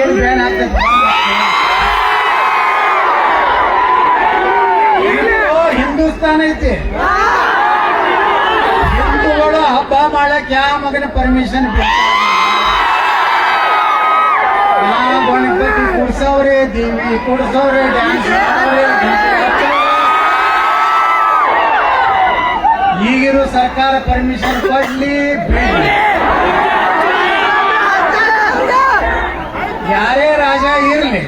ಏನು ಬ್ಯಾನ್ ಆಗ್ತದೆ ಹಿಂದೂಸ್ತಾನ ಐತಿ. ಹಿಂದೂಗಳು ಹಬ್ಬ ಮಾಡಕ್ ಯಾವ ಮಗನ ಪರ್ಮಿಷನ್ ಗಣಪತಿ ಕುಡ್ಸವ್ರೆ, ದೇವಿ ಕುಡ್ಸವ್ರೆ ಡ್ಯಾನ್ಸ್ ಈಗಿರೋ ಸರ್ಕಾರ ಪರ್ಮಿಷನ್ ಕೊಡ್ಲಿ ಬಿಡ್ಲಿ ಯಾರೇ ರಾಜ ಇರಲಿ.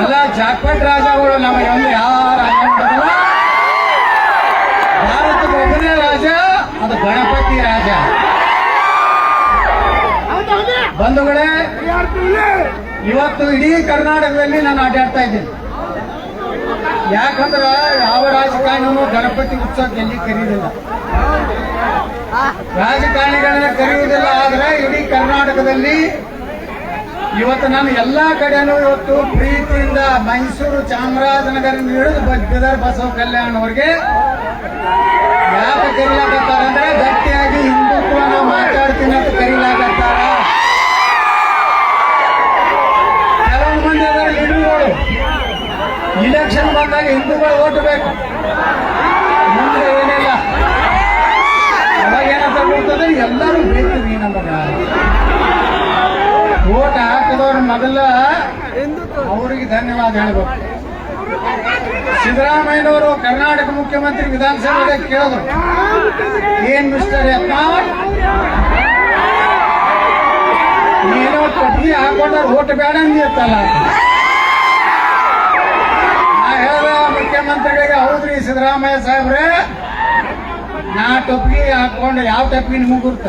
ಅಲ್ಲ, ಜಾಕ್ಪಟ್ ರಾಜಗಳು ನಮಗೆ ಒಂದು ಯಾವ ರಾಜ ಭಾರತದ ಒಬ್ಬನೇ ರಾಜ, ಅದು ಗಣಪತಿ ರಾಜ. ಬಂಧುಗಳೇ, ಇವತ್ತು ಇಡೀ ಕರ್ನಾಟಕದಲ್ಲಿ ನಾನು ಅಡ್ಡಾಡ್ತಾ ಇದ್ದೀನಿ. ಯಾಕಂದ್ರೆ ಯಾವ ರಾಜಕಾರಣಿನೂ ಗಣಪತಿ ಉತ್ಸವಕ್ಕೆ ಎಲ್ಲಿ ಕರೆಯುವುದಿಲ್ಲ ರಾಜಕಾರಣಿಗಳನ್ನ ಕರೆಯುವುದಿಲ್ಲ ಆದ್ರೆ ಇಡೀ ಕರ್ನಾಟಕದಲ್ಲಿ ಇವತ್ತು ನಾನು ಎಲ್ಲಾ ಕಡೆನೂ ಇವತ್ತು ಪ್ರೀತಿಯಿಂದ ಮೈಸೂರು ಚಾಮರಾಜನಗರ ಹಿಡಿದು ಬಿದರ್ ಬಸವ ಕಲ್ಯಾಣ ಅವ್ರಿಗೆ ಯಾಕೆ ಕರೀಲಾಗತ್ತಾರ ಅಂದ್ರೆ ಗಟ್ಟಿಯಾಗಿ ಹಿಂದುತ್ವ ನಾವು ಮಾತಾಡ್ತೀನಿ ಅಂತ ಕರೀಲಾಗತ್ತಾರ ಕೆಲವೊಂದು ಮಂದಿ ಅದರ ಲೀಡರ್ಗಳು ಇಲೆಕ್ಷನ್ ಬಂದಾಗ ಹಿಂದೂಗಳು ಓಟ್ ಬೇಕು. ಎಲ್ಲರೂ ಬೇಕು ನೀ ಓಟ್ ಹಾಕಿದವ್ರ ಮೊದಲ ಅವರಿಗೆ ಧನ್ಯವಾದ ಹೇಳ್ಬೇಕು. ಸಿದ್ದರಾಮಯ್ಯನವರು ಕರ್ನಾಟಕ ಮುಖ್ಯಮಂತ್ರಿ ವಿಧಾನಸಭೆಗೆ ಕೇಳಿದ್ರು. ಏನ್ ಮಿಸ್ಟರ್ ಯತ್ನಾಳ್ ನೀನು ಕಟ್ಟಿ ಹಾಕೊಂಡ್ರೆ ಓಟ್ ಬೇಡ ಅಂದಿರ್ತಲ್ಲ ನಾ ಹೇಳ್ದ ಮುಖ್ಯಮಂತ್ರಿಗಳಿಗೆ, ಹೌದ್ರಿ ಸಿದ್ದರಾಮಯ್ಯ ಸಾಹೇಬ್ರೆ? ನಾ ಟೊಪ್ಪಿಗೆ ಹಾಕೊಂಡು ಯಾವ ಟೊಪ್ಪಿಗೆ ನಿಮಗೆ ಗುರುತ?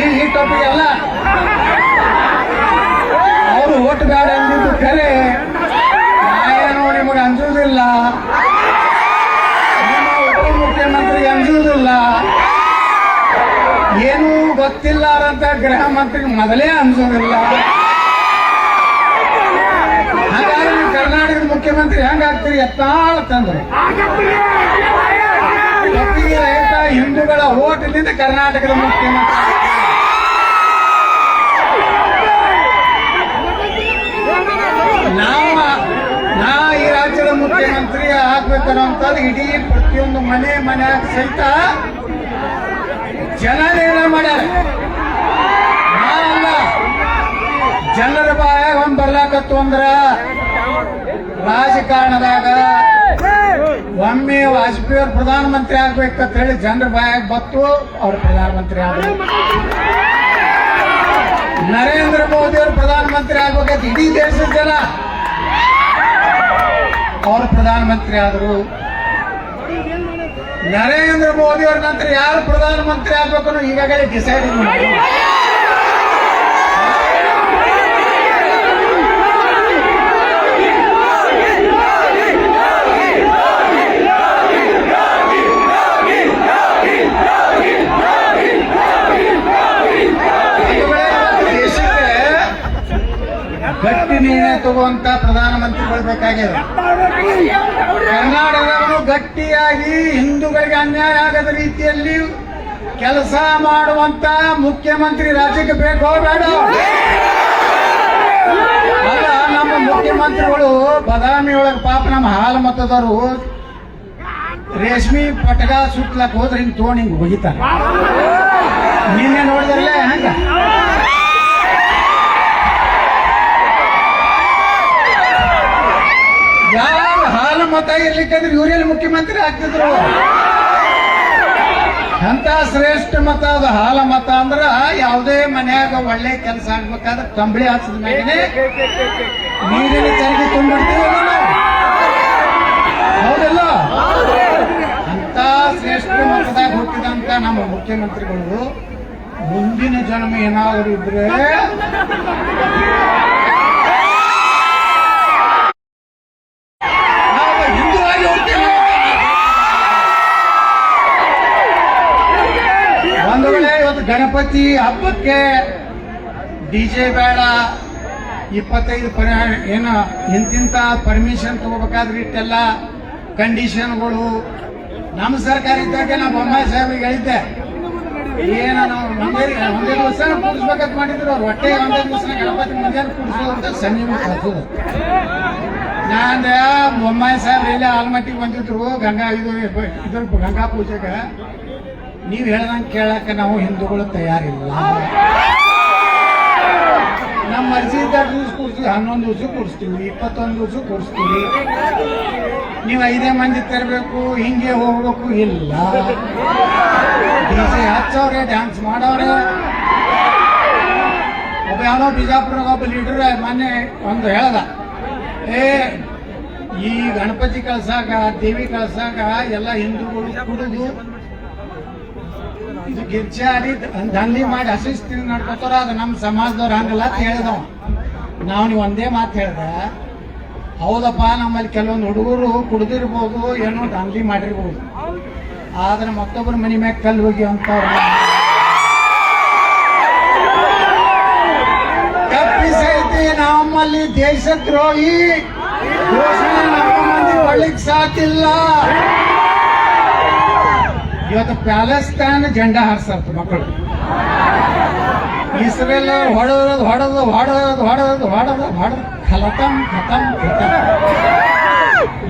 ಈ- ಟೊಪ್ಪಿಗೆ ಅಲ್ಲ. ಅವರು ಓಟ್ ಬೇಡ ಅಂದಿದ್ದು ಕರೆ ನಾಯೇನು ನಿಮಗೆ ಅಂಜುವುದಿಲ್ಲ ನಿಮ್ಮ ಅಂಜುವುದಿಲ್ಲ ಏನೂ ಗೊತ್ತಿಲ್ಲಾರಂತ ಗೃಹ ಮಂತ್ರಿಗೆ ಮೊದಲೇ ಅನ್ಸೋದಿಲ್ಲ ಹಾಗಾಗಿ ನೀವು ಕರ್ನಾಟಕದ ಮುಖ್ಯಮಂತ್ರಿ ಹೆಂಗಾಗ್ತೀರಿ ಎತ್ತಾಳ ತಂದ್ರು. ಪ್ರತಿ ರೈತ ಹಿಂದೂಗಳ ಓಟಿನಿಂದ ಕರ್ನಾಟಕದ ಮುಖ್ಯಮಂತ್ರಿ. ನಾವು ನಾ ಈ ರಾಜ್ಯದ ಮುಖ್ಯಮಂತ್ರಿ ಆಗ್ಬೇಕನ್ನೋಂಥದ್ದು ಇಡೀ ಪ್ರತಿಯೊಂದು ಮನೆ ಮನೆ ಸಹಿತ ಜನ ಮಾಡ್ಯಾರ? ಜನರ ಬಾಯಾಗ ಒಂದ್ ಬರ್ಲಾಕತ್ತು ಅಂದ್ರ ರಾಜಕಾರಣದಾಗ ಒಮ್ಮೆ ವಾಜಪೇಯಿ ಅವ್ರು ಪ್ರಧಾನಮಂತ್ರಿ ಆಗ್ಬೇಕಂತ ಹೇಳಿ ಜನರ ಬಾಯಾಗ ಬತ್ತು ಅವ್ರು ಪ್ರಧಾನಮಂತ್ರಿ ಆದ್ರು ನರೇಂದ್ರ ಮೋದಿ ಅವರು ಪ್ರಧಾನಮಂತ್ರಿ ಆಗ್ಬೇಕಂತ ಇಡೀ ದೇಶದ ಜನ. ಅವರು ಪ್ರಧಾನಮಂತ್ರಿ ಆದರು. ನರೇಂದ್ರ ಮೋದಿ ಅವ್ರ ನಂತರ ಯಾರು ಪ್ರಧಾನಮಂತ್ರಿ ಆಗ್ಬೇಕು ಈಗಾಗಲೇ ಡಿಸೈಡ್ ಮಾಡಿ ಗಟ್ಟಿ ನಿರ್ಣಯ ತಗುವಂತ ಪ್ರಧಾನಮಂತ್ರಿಗಳು ಬೇಕಾಗಿದೆ ಕರ್ನಾಟಕದವರು ಗಟ್ಟಿಯಾಗಿ ಹಿಂದೂಗಳಿಗೆ ಅನ್ಯಾಯ ಆಗದ ರೀತಿಯಲ್ಲಿ ಕೆಲಸ ಮಾಡುವಂತ ಮುಖ್ಯಮಂತ್ರಿ ರಾಜ್ಯಕ್ಕೆ ಬೇಕೋ ಬೇಡ ಅಲ್ಲ, ನಮ್ಮ ಮುಖ್ಯಮಂತ್ರಿಗಳು ಬದಾಮಿ ಒಳಗೆ ಪಾಪ ನಮ್ಮ ಹಾಲು ಮತದವರು ರೇಷ್ಮಿ ಪಟಗ ಸುತ್ತಲಕ್ಕೆ ಹೋದ್ರೆ ಹಿಂಗೆ ತೋಣಿ ಹಿಂಗೆ ನಿನ್ನೆ ನೋಡಿದ್ರಲ್ಲೇ ಹಂಗ? ಮತ ಇರ್ಲಿಕ್ಕಂದ್ರೆ ಇವರೆಲ್ಲಿ ಮುಖ್ಯಮಂತ್ರಿ ಆಗ್ತಿದ್ರು. ಅಂತ ಶ್ರೇಷ್ಠ ಮತ ಅದು? ಹಾಲ ಮತ ಅಂದ್ರ ಯಾವುದೇ ಮನ್ಯಾಗ ಒಳ್ಳೆ ಕೆಲಸ ಆಗ್ಬೇಕಾದ್ರೆ ಕಂಬಳಿ ಹಾಸದ ಮೇಲೆ ನೀರಿನ ಚರ್ಗಿ ತುಂಬಿಡ್ತೀವಿ ಹೌದಲ್ಲ? ಅಂತ ಶ್ರೇಷ್ಠ ಮತದಾಗ ಹುಟ್ಟಿದಂತ ನಮ್ಮ ಮುಖ್ಯಮಂತ್ರಿಗಳು ಮುಂದಿನ ಜನ್ಮ ಏನಾದರೂ ಇದ್ರೆ ಗಣಪತಿ ಹಬ್ಬಕ್ಕೆ ಡಿಜೆ ಬೇಡ, ಇಪ್ಪತ್ತೈದು ಪರಿ, ಏನು ಇಂತಿಂತ ಪರ್ಮಿಷನ್ ತಗೋಬೇಕಾದ್ರೆ ಇಟ್ಟೆಲ್ಲ ಕಂಡೀಷನ್ಗಳು ನಮ್ಮ ಸರ್ಕಾರ ಇದ್ದಾಗ ನಾ ಬೊಮ್ಮಾಯಿ ಸಾಹೇಬ್ರಿಗೆ ಹೇಳಿದ್ದೆ. ಏನ ಒಂದೇ ಒಂದೇ ದಿವಸ ಕೂಡಿಸ್ಬೇಕಂತ ಮಾಡಿದ್ರು. ಅವ್ರು ಹೊಟ್ಟೆ ಒಂದೇ ದಿವಸ ಗಣಪತಿ ಮುಂಜಾನೆ ಕೂಡಿಸೋದು ಅಂತ ಸನ್ನಿ ಹಾಕೋದು ನಾನ್ ಬೊಮ್ಮಾಯಿ ಸಾಹೇಬ್ರು ಇಲ್ಲೇ ಆಲ್ಮಟ್ಟಿಗೆ ಬಂದಿದ್ರು, ಗಂಗಾ ಇದು ಇದ್ರ ಗಂಗಾ ಪೂಜೆಗೆ. ನೀವ್ ಹೇಳ್ದಂಗೆ ಕೇಳಕ್ಕೆ ನಾವು ಹಿಂದೂಗಳು ತಯಾರಿಲ್ಲ. ನಮ್ಮ ಅರ್ಜಿ ಇದ್ದಾಗ ದಿವಸ ಕೂರಿಸ್ತೀವಿ ಹನ್ನೊಂದು ದಿವಸ ಕೂರಿಸ್ತೀವಿ, ಇಪ್ಪತ್ತೊಂದು ದಿವಸ ಕೂರಿಸ್ತೀವಿ. ನೀವು ಐದೇ ಮಂದಿ ತರಬೇಕು, ಹಿಂಗೆ ಹೋಗ್ಬೇಕು ಇಲ್ಲ. ಡಿಸೆ ಹಚ್ಚವ್ರೆ, ಡ್ಯಾನ್ಸ್ ಮಾಡವ್ರೆ. ಒಬ್ಬ ಯಾವನೋ ಬಿಜಾಪುರದ ಒಬ್ಬ ಲೀಡರ್ ಮೊನ್ನೆ ಒಂದು ಹೇಳ್ದ, ಏ, ಈ ಗಣಪತಿ ಕಳ್ಸಾಕ, ದೇವಿ ಕಳ್ಸಾಕ ಎಲ್ಲ ಹಿಂದೂಗಳು ಕುಡಿದು ಇದು ದಂಧಿ ಮಾಡಿ ಹಸಿಸ್ತೀನಿ ನಡ್ಕೋತಾರ, ಅದು ನಮ್ಮ ಸಮಾಜದವ್ರು ಹಂಗಲ್ಲ ಅಂತ ಹೇಳಿದವ ನಾವು ನೀವು ಒಂದೇ ಮಾತು ಹೇಳ್ದೆ, ಹೌದಪ್ಪ, ನಮ್ಮಲ್ಲಿ ಕೆಲವೊಂದು ಹುಡುಗರು ಕುಡ್ದಿರ್ಬೋದು, ಏನೋ ದಂಧಿ ಮಾಡಿರ್ಬೋದು. ಆದ್ರೆ ಮತ್ತೊಬ್ಬರ ಮನೆ ಮ್ಯಾಗ ಕಲ್ಲು ಹೋಗಿ ಅಂತ ತಪ್ಪಿಸೈತಿ ನಮ್ಮಲ್ಲಿ ದೇಶದ್ರೋಹಿ. ಘೋಷಣೆ ನಮ್ಮ ಸಾಕಿಲ್ಲ. ಇವತ್ತು ಪ್ಯಾಲೆಸ್ತಾನ್ ಜಂಡ ಹಾರಿಸ್ತಾರೆ ಮಕ್ಕಳು. ಇಸ್ರೇಲ್ ಹೊಡೆದು ಹೊಡೆದು ಹೊಡೆದು ಹೊಡೆದು ಹೊಡೆದು ಹೊಡೆದು. ಖಲತಂ, ಖತಂ ಖತಂ.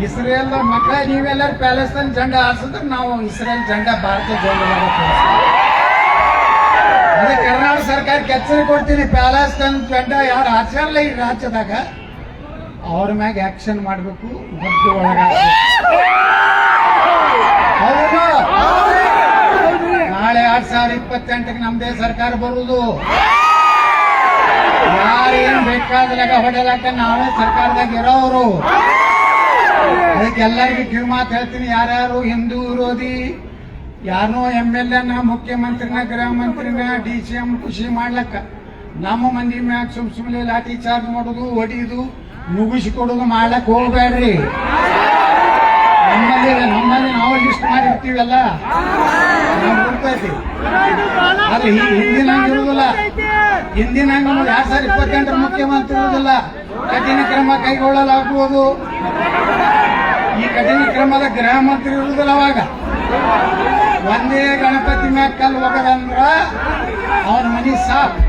ಇಸ್ರೇಲ್ ಮಕ್ಕಳ, ನೀವೆಲ್ಲರೂ ಪ್ಯಾಲೆಸ್ತಾನ್ ಜೆಂಡಾ ಹಾರಿಸಿದ್ರೆ ನಾವು ಇಸ್ರೇಲ್ ಜಂಡ ಭಾರತ ಜೆಂಡಾ ಅದೇ ಕರ್ನಾಟಕ ಸರ್ಕಾರಕ್ಕೆ ಎಚ್ಚರಿಕೆ ಕೊಡ್ತೀನಿ ಪ್ಯಾಲೆಸ್ತಾನ್ ಜೆಂಡಾ ಯಾರು ಹಾರಿಸಲ್ಲ ಈ ರಾಜ್ಯದಾಗ. ಅವ್ರ ಮ್ಯಾಗ ಆಕ್ಷನ್ ಮಾಡಬೇಕು ಬದ್ದು ಒಳಗಾಗಬೇಕು ಹೌದು ನಾಳೆ ಎರಡ್ ಸಾವಿರದ ಇಪ್ಪತ್ತೆಂಟಕ್ಕೆ ನಮ್ದೇ ಸರ್ಕಾರ ಬರುವುದು. ಯಾರೇನ್ ಬೇಕಾದ್ರಾಗ ಹೊಡೆಯಲಾಕ ನಾವೇ ಸರ್ಕಾರದಾಗ ಇರೋರು. ಅದಕ್ಕೆ ಎಲ್ಲರಿಗೂ ಕಿವಿ ಮಾತು ಹೇಳ್ತೀನಿ, ಯಾರ್ಯಾರು ಹಿಂದೂ ವಿರೋಧಿ ಯಾರೋ ಎಂ ಎಲ್ ಎನ, ಮುಖ್ಯಮಂತ್ರಿನ, ಗೃಹ ಮಂತ್ರಿನ, ಡಿ ಸಿ ಎಂ ಖುಷಿ ಮಾಡ್ಲಕ್ಕ. ನಮ್ಮ ಮಂದಿ ಮ್ಯಾಗ ಸುಮ್ ಸುಮ್ಮನೆ ಲಾಠಿ ಚಾರ್ಜ್ ಮಾಡೋದು ಹೊಡಿಯೋದು ಮುಗಿಸಿಕೊಡೋದು ಮಾಡ್ಲಕ್ ಹೋಗ್ಬೇಡ್ರಿ ನಮ್ಮಲ್ಲಿ ನಮ್ಮಲ್ಲಿ ನಾವು ಲಿಸ್ಟ್ ಮಾಡಿರ್ತೀವಲ್ಲ. ನಮ್ಗ್ ಗೊತ್ತೈತಿ ಆದ್ರೆ ಈ ಹಿಂದಿನ ಹಂಗ್ ಇರುದಿಲ್ಲ ಹಿಂದಿನ ಎರಡ್ ಸಾವಿರದ ಇಪ್ಪತ್ತೆಂಟರ ಮುಖ್ಯಮಂತ್ರಿ ಇರುವುದಿಲ್ಲ. ಕಠಿಣ ಕ್ರಮ ಕೈಗೊಳ್ಳಲಾಗುವುದು. ಈ ಕಠಿಣ ಕ್ರಮದ ಗೃಹ ಮಂತ್ರಿ ಇರುವುದಿಲ್ಲ ಅವಾಗ. ಒಂದೇ ಗಣಪತಿ ಮ್ಯಾಗ ಕಲ್ಲು ಹೋಗದಂದ್ರ ಅವನ ಮನಿ ಸಾಕು.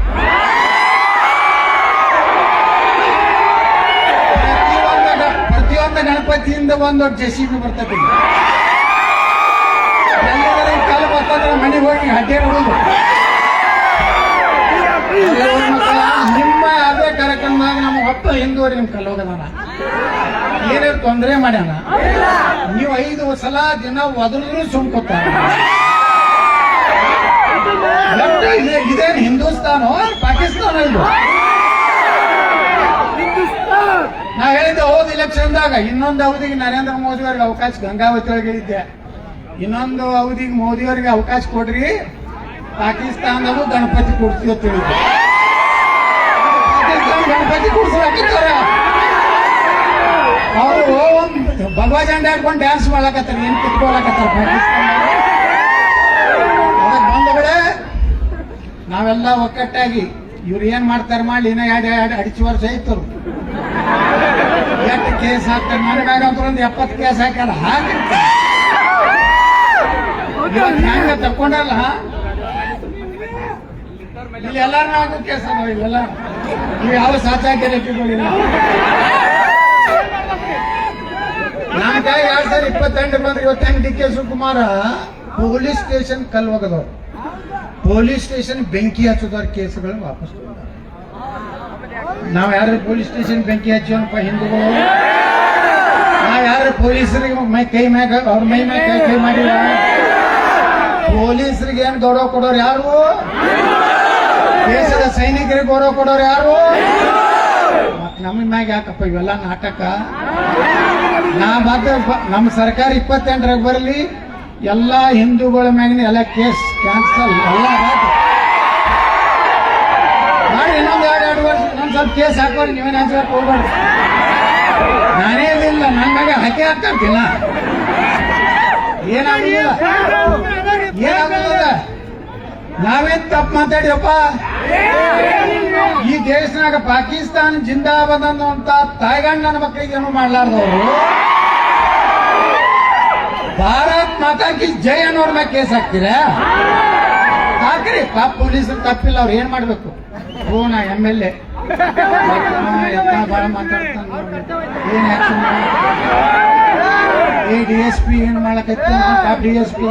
ಪ್ರತಿಯೊಂದು ಗಣಪತಿಯಿಂದ ಒಂದು ಜೆಸಿಬಿ ಬರ್ತದೆ. ಬರ್ತಂದ್ರೆ ಮನೆಗೆ ಹೋಗಿ ಹಡ್ಡೆ ಬಿಡುದು ನಿಮ್ಮ ಅದೇ ಕಾರ್ಯಕ್ರಮದಾಗ ನಮ್ಮ ಹೊತ್ತ ಹಿಂದೂರಿ ನಿಮ್ ಕಲ್ಲೋಗದಾನ ಏನೇ ತೊಂದರೆ ಮಾಡ್ಯಾನ? ನೀವು ಐದು ಸಲ ದಿನ ಒದರಿದ್ರು ಸುಮ್ಕೊತ ಇದೇನು ಹಿಂದೂಸ್ತಾನ? ಪಾಕಿಸ್ತಾನ ನಾ ಹೇಳಿದ್ದೆ ಹೋದ ಇಲೆಕ್ಷನ್ದಾಗ ಇನ್ನೊಂದು ಅವಧಿಗೆ ನರೇಂದ್ರ ಮೋದಿ ಅವರಿಗೆ ಅವಕಾಶ ಗಂಗಾವತಿ ಒಳಗೆ ಹೇಳಿದ್ದೆ. ಇನ್ನೊಂದು ಅವಧಿಗೆ ಮೋದಿ ಅವರಿಗೆ ಅವಕಾಶ ಕೊಡ್ರಿ ಪಾಕಿಸ್ತಾನದಲ್ಲೂ ಗಣಪತಿ ಕೂಡ್ತೀವಿ ಅಂತ ಗಣಪತಿ ಕೂಡ್ಸ್ಲಾಕಿತ್ತಾರ ಅವರು ಭಗವಾ ಜಂಡ ಹಾಕೊಂಡು ಡ್ಯಾನ್ಸ್ ಮಾಡಕತ್ತಾರ ಏನ್ ಕಿತ್ಕೊಳಕತ್ತಾರ ಪಾಕಿಸ್ತಾನ ಬಂದಗಡೆ ನಾವೆಲ್ಲ ಒಕ್ಕಟ್ಟಾಗಿ ಇವ್ರು ಏನ್ ಮಾಡ್ತಾರೆ ಮಾಡಿ ಇನ್ನ ಎರಡು ಎರಡು ಅಡಿಚು ವರ್ಷ ಐತರು ಎಷ್ಟು ಕೇಸ್ ಹಾಕ್ತಾರೆ ನನಗಾಗಂತ ಒಂದು ಎಪ್ಪತ್ತು ಕೇಸ್ ಹಾಕ್ಯಾರ ಹಾಕಿ ಹೆಂಗ ತಕೊಂಡಲ್ಲ ಇಲ್ಲಿ ಎಲ್ಲಾರು ನಾವು ಕೇಸ್ ಇಲ್ಲೆಲ್ಲ. ನೀವು ಯಾವ ಸಾಚಾಕಿರ ಇಟ್ಕೊಂಡಿಲ್ಲ ನಮ್ಮ ಕೈ ಎರಡ್ ಸಾವಿರದ ಇಪ್ಪತ್ತೆಂಟು ಬಂದ್ರೆ ಇವತ್ತು D K Shivakumar? Police station ಕಲ್ವಗದವ್ರು. Police station ಬೆಂಕಿ ಹಚ್ಚೋದವ್ರ ಕೇಸ್ಗಳು ವಾಪಸ್. ನಾವ್ ಯಾರು ಪೊಲೀಸ್ ಸ್ಟೇಷನ್ ಬೆಂಕಿ ಹಚ್ಚೋನಪ್ಪ ಹಿಂದೂಗಳು? ನಾವ್ ಯಾರು ಪೊಲೀಸರಿಗೆ ಮೈ ಕೈ ಮ್ಯಾಗ ಅವ್ರ ಮೈ ಮ್ಯಾಗ ಕೈ ಕೈ ಮಾಡಿಲ್ಲ? ಪೊಲೀಸರಿಗೆ ಏನ್ ಗೌರವ ಕೊಡೋರು ಯಾರು? ದೇಶದ ಸೈನಿಕರಿಗೆ ಗೌರವ ಕೊಡೋರು ಯಾರು? ನಮ್ಮ ಮ್ಯಾಗ ಯಾಕಪ್ಪ ಇವೆಲ್ಲ ನಾಟಕ? ನಾ ಮಾತ್ರ ನಮ್ಮ ಸರ್ಕಾರ ಇಪ್ಪತ್ತೆಂಟರಾಗ ಬರಲಿ, ಎಲ್ಲಾ ಹಿಂದೂಗಳ ಮ್ಯಾಗಿನ ಎಲ್ಲ ಕೇಸ್ ಕ್ಯಾನ್ಸಲ್, ಎಲ್ಲ. ಮಾಡಿ ಇನ್ನೊಂದು ಎರಡು ಎರಡು ವರ್ಷ ಸ್ವಲ್ಪ ಕೇಸ್ ಹಾಕೋರಿ, ನೀವೇನು ಹಂಚಕ್ ಹೋಗ್ಬೇಡ್ರಿ. ನಾನೇ ಇದಿಲ್ಲ ನನ್ನ ಮ್ಯಾಗ ಹಾಕಿ ಹಾಕ್ತಾ ಏನಾಗಿಲ್ಲ ನಾವೇನ್ ತಪ್ಪು ಮಾತಾಡಿಯಪ್ಪ ಈ ದೇಶನಾಗ ಪಾಕಿಸ್ತಾನ ಜಿಂದಾಬಾದ್ ಅನ್ನುವಂತ ತಾಯ್ಗಂಡ್ ನನ್ನ ಮಕ್ಕಳಿಗೆ ಏನು ಮಾಡ್ಲಾರ್ದವ್ರು ಭಾರತ್ ಮಾತಾ ಕಿ ಜೈ ಅನ್ನೋರ್ ಮ್ಯಾಗ ಕೇಸ್ ಹಾಕ್ತೀರಾ? ಹಾಕ್ರಿ. ಪಾಪ ಪೊಲೀಸ್ ತಪ್ಪಿಲ್ಲ ಅವ್ರು ಏನ್ ಮಾಡ್ಬೇಕು? ಓ ನಾ ಎಂ ಎಲ್ ಎ. ಮಾತಾಡ್ತಾನ ಡಿ ಎಸ್ ಪಿ ಏನ್ ಮಾಡಕತ್ತ? ಡಿ ಎಸ್ ಪಿ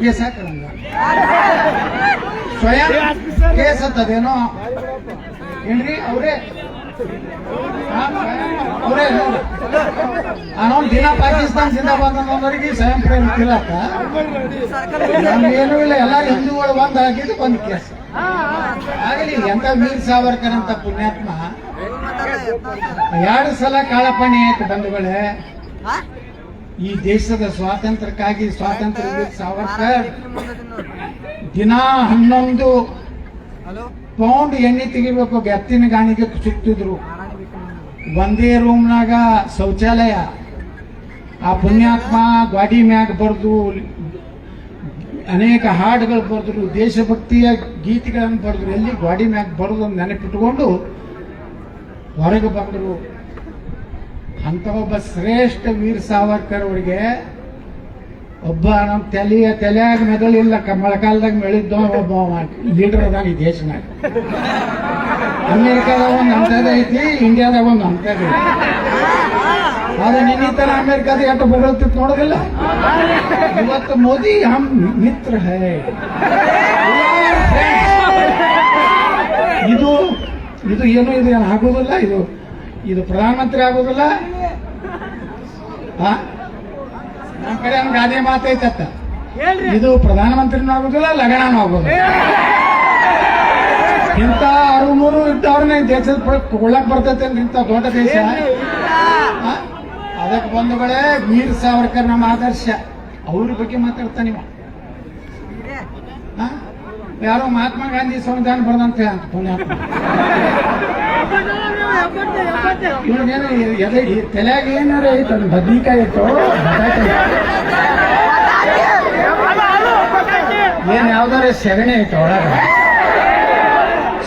ಕೇಸ್ ಹಾಕಲ್ಲ ಸ್ವಯಂ ಕೇಸ್ ಅಂತದೇನೋ? ಏನ್ರಿ ಅವ್ರೇ? ಅವರೇ ಅವನು ದಿನ ಪಾಕಿಸ್ತಾನ ಜಿಂದಾಬಾದ್ ಅನ್ನೋರಿಗೆ ಸ್ವಯಂ ಪ್ರೇಮ ತಿಲಕ ನಮ್ಗೇನು ಇಲ್ಲ ಎಲ್ಲ ಹಿಂದೂಗಳು ಬಂದ್ ಆಗಿದ್ದು ಒಂದು ಕೇಸ್. ಆಗಲಿ ಎಂತ ವೀರ್ ಸಾವರ್ಕರ್ ಅಂತ ಪುಣ್ಯಾತ್ಮ? ಎರಡು ಸಲ ಕಾಳಪಣಿ ಆಯ್ತು ಬಂಧುಗಳೇ. ಈ ದೇಶದ ಸ್ವಾತಂತ್ರ್ಯಕ್ಕಾಗಿ ಸ್ವಾತಂತ್ರ್ಯ ವೀರ್ ಸಾವರ್ಕರ್. ದಿನ ಹನ್ನೊಂದು ಪೌಂಡ್ ಎಣ್ಣೆ ತೆಗಿಬೇಕು ಎತ್ತಿನ ಗಾಣಿಗೆ ಸುತ್ತಿದ್ರು ಒಂದೇ ರೂಮ್ನಾಗ ಶೌಚಾಲಯ. ಆ ಪುಣ್ಯಾತ್ಮ ಗಾಡಿ ಮ್ಯಾಗ ಬರೆದು ಅನೇಕ ಹಾಡುಗಳು ಬರೆದ್ರು ದೇಶಭಕ್ತಿಯ ಗೀತೆಗಳನ್ನು ಬರೆದ್ರು ಎಲ್ಲಿ ಗಾಡಿ ಮ್ಯಾಗ ಬರೆದು ನೆನಪಿಟ್ಟುಕೊಂಡು ಹೊರಗೆ ಬಂದರು. ಅಂತ ಒಬ್ಬ ಶ್ರೇಷ್ಠ ವೀರ್ ಸಾವರ್ಕರ್ ಅವರಿಗೆ ಒಬ್ಬ ನಮ್ಮ ತಲೆಯ ತಲೆಯಾಗ ಮೆದಲಿಲ್ಲ ಮಳೆಗಾಲದಾಗ ಮೆಳಿದ್ದ ಒಬ್ಬ ಲೀಡರ್ ಅದಾಗ ಈ ದೇಶನಾಗ. ಅಮೆರಿಕಾದಾಗ ಒಂದು ಅಂತದ ಐತಿ, ಇಂಡಿಯಾದಾಗ ಒಂದು ಅಂತದ ಐತಿ. ಆದ್ರೆ ನಿನ್ನಿತರ ಅಮೆರಿಕಾದ ಎಷ್ಟು ಬಗಳತಿತ್ತು ನೋಡೋದಿಲ್ಲ? ಇವತ್ತು ಮೋದಿ ಹಮ್ ಮಿತ್ರ ಇದು ಇದು ಏನು ಇದು ಆಗೋದಿಲ್ಲ, ಇದು ಇದು ಪ್ರಧಾನಮಂತ್ರಿ ಆಗೋದಿಲ್ಲ? ನಮ್ಮ ಕಡೆ ಒಂದು ಗಾದೆ ಮಾತೈತತ್ತ ಇದು ಪ್ರಧಾನಮಂತ್ರಿನೂ ಆಗೋದಿಲ್ಲ ಲಗಣನೂ ಆಗೋದಿಲ್ಲ. ಇಂಥ ಅರು ಮೂರು ಇದ್ದವ್ರನ್ನ ದೇಶದ ಕೊಳ್ಳಕ್ ಬರ್ತೈತೆ ಇಂಥ ದೊಡ್ಡ ದೇಶ. ಅದಕ್ಕೆ ಅದಕ್ಕೆ ಬಳೆ ವೀರ್ ಸಾವರ್ಕರ್ ನಮ್ಮ ಆದರ್ಶ. ಅವ್ರ ಬಗ್ಗೆ ಮಾತಾಡ್ತಾನೆ ನೀವು? ಯಾರೋ ಮಹಾತ್ಮ ಗಾಂಧಿ ಸಂವಿಧಾನ ಬರ್ದಂತ ಅಂತ ಪುಣ್ಯಾತ್ಮ. ಎದೆ ತಲೆಯಾಗ ಏನಾರ ಐತೆ ಅದು ಬದ್ನಿಕಾಯಿ ಇತ್ತು ಏನ್ ಯಾವ್ದಾರ ಸೆಗಣಿ ಐತೆ ಒಳಗ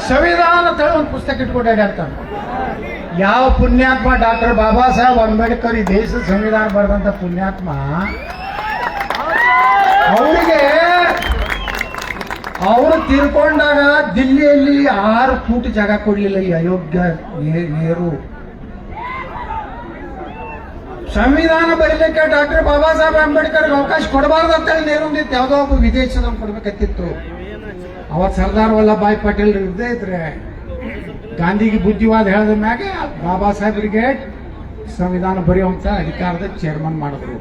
ಸಂವಿಧಾನ ತಳ ಒಂದು ಪುಸ್ತಕ ಇಟ್ಕೊಂಡಾಗ ಅಂತ ಯಾವ ಪುಣ್ಯಾತ್ಮ ಡಾಕ್ಟರ್ ಬಾಬಾ ಸಾಹೇಬ್ ಅಂಬೇಡ್ಕರ್ ಈ ದೇಶದ ಸಂವಿಧಾನ ಬರೆದಂತ ಪುಣ್ಯಾತ್ಮ ಅವರಿಗೆ ಅವರು ತೀರ್ಕೊಂಡಾಗ ದಿಲ್ಲಿಯಲ್ಲಿ ಆರು ಫೂಟ್ ಜಾಗ ಕೊಡಲಿಲ್ಲ ಈ ಅಯೋಗ್ಯ ನೇರು ಸಂವಿಧಾನ ಬರೀಲಿಕ್ಕೆ ಡಾಕ್ಟರ್ ಬಾಬಾ ಸಾಹೇಬ್ ಅಂಬೇಡ್ಕರ್ಗೆ ಅವಕಾಶ ಕೊಡಬಾರ್ದು ಅಂತೇಳಿ ನೇರೊಂದಿತ್ತು ಯಾವುದೋ ಒಬ್ಬ ವಿದೇಶದ ಕೊಡ್ಬೇಕತ್ತಿತ್ತು ಅವತ್ತು ಸರ್ದಾರ್ ವಲ್ಲಭಾಯ್ ಪಟೇಲ್ ಇದ್ದೇ ಇದ್ರೆ ಗಾಂಧಿಗೆ ಬುದ್ಧಿವಾದ ಹೇಳಿದ ಮ್ಯಾಗೆ ಬಾಬಾ ಸಾಹೇಬ್ರಿಗೆ ಸಂವಿಧಾನ ಬರೆಯುವಂತ ಅಧಿಕಾರದ ಚೇರ್ಮನ್ ಮಾಡಿದ್ರು.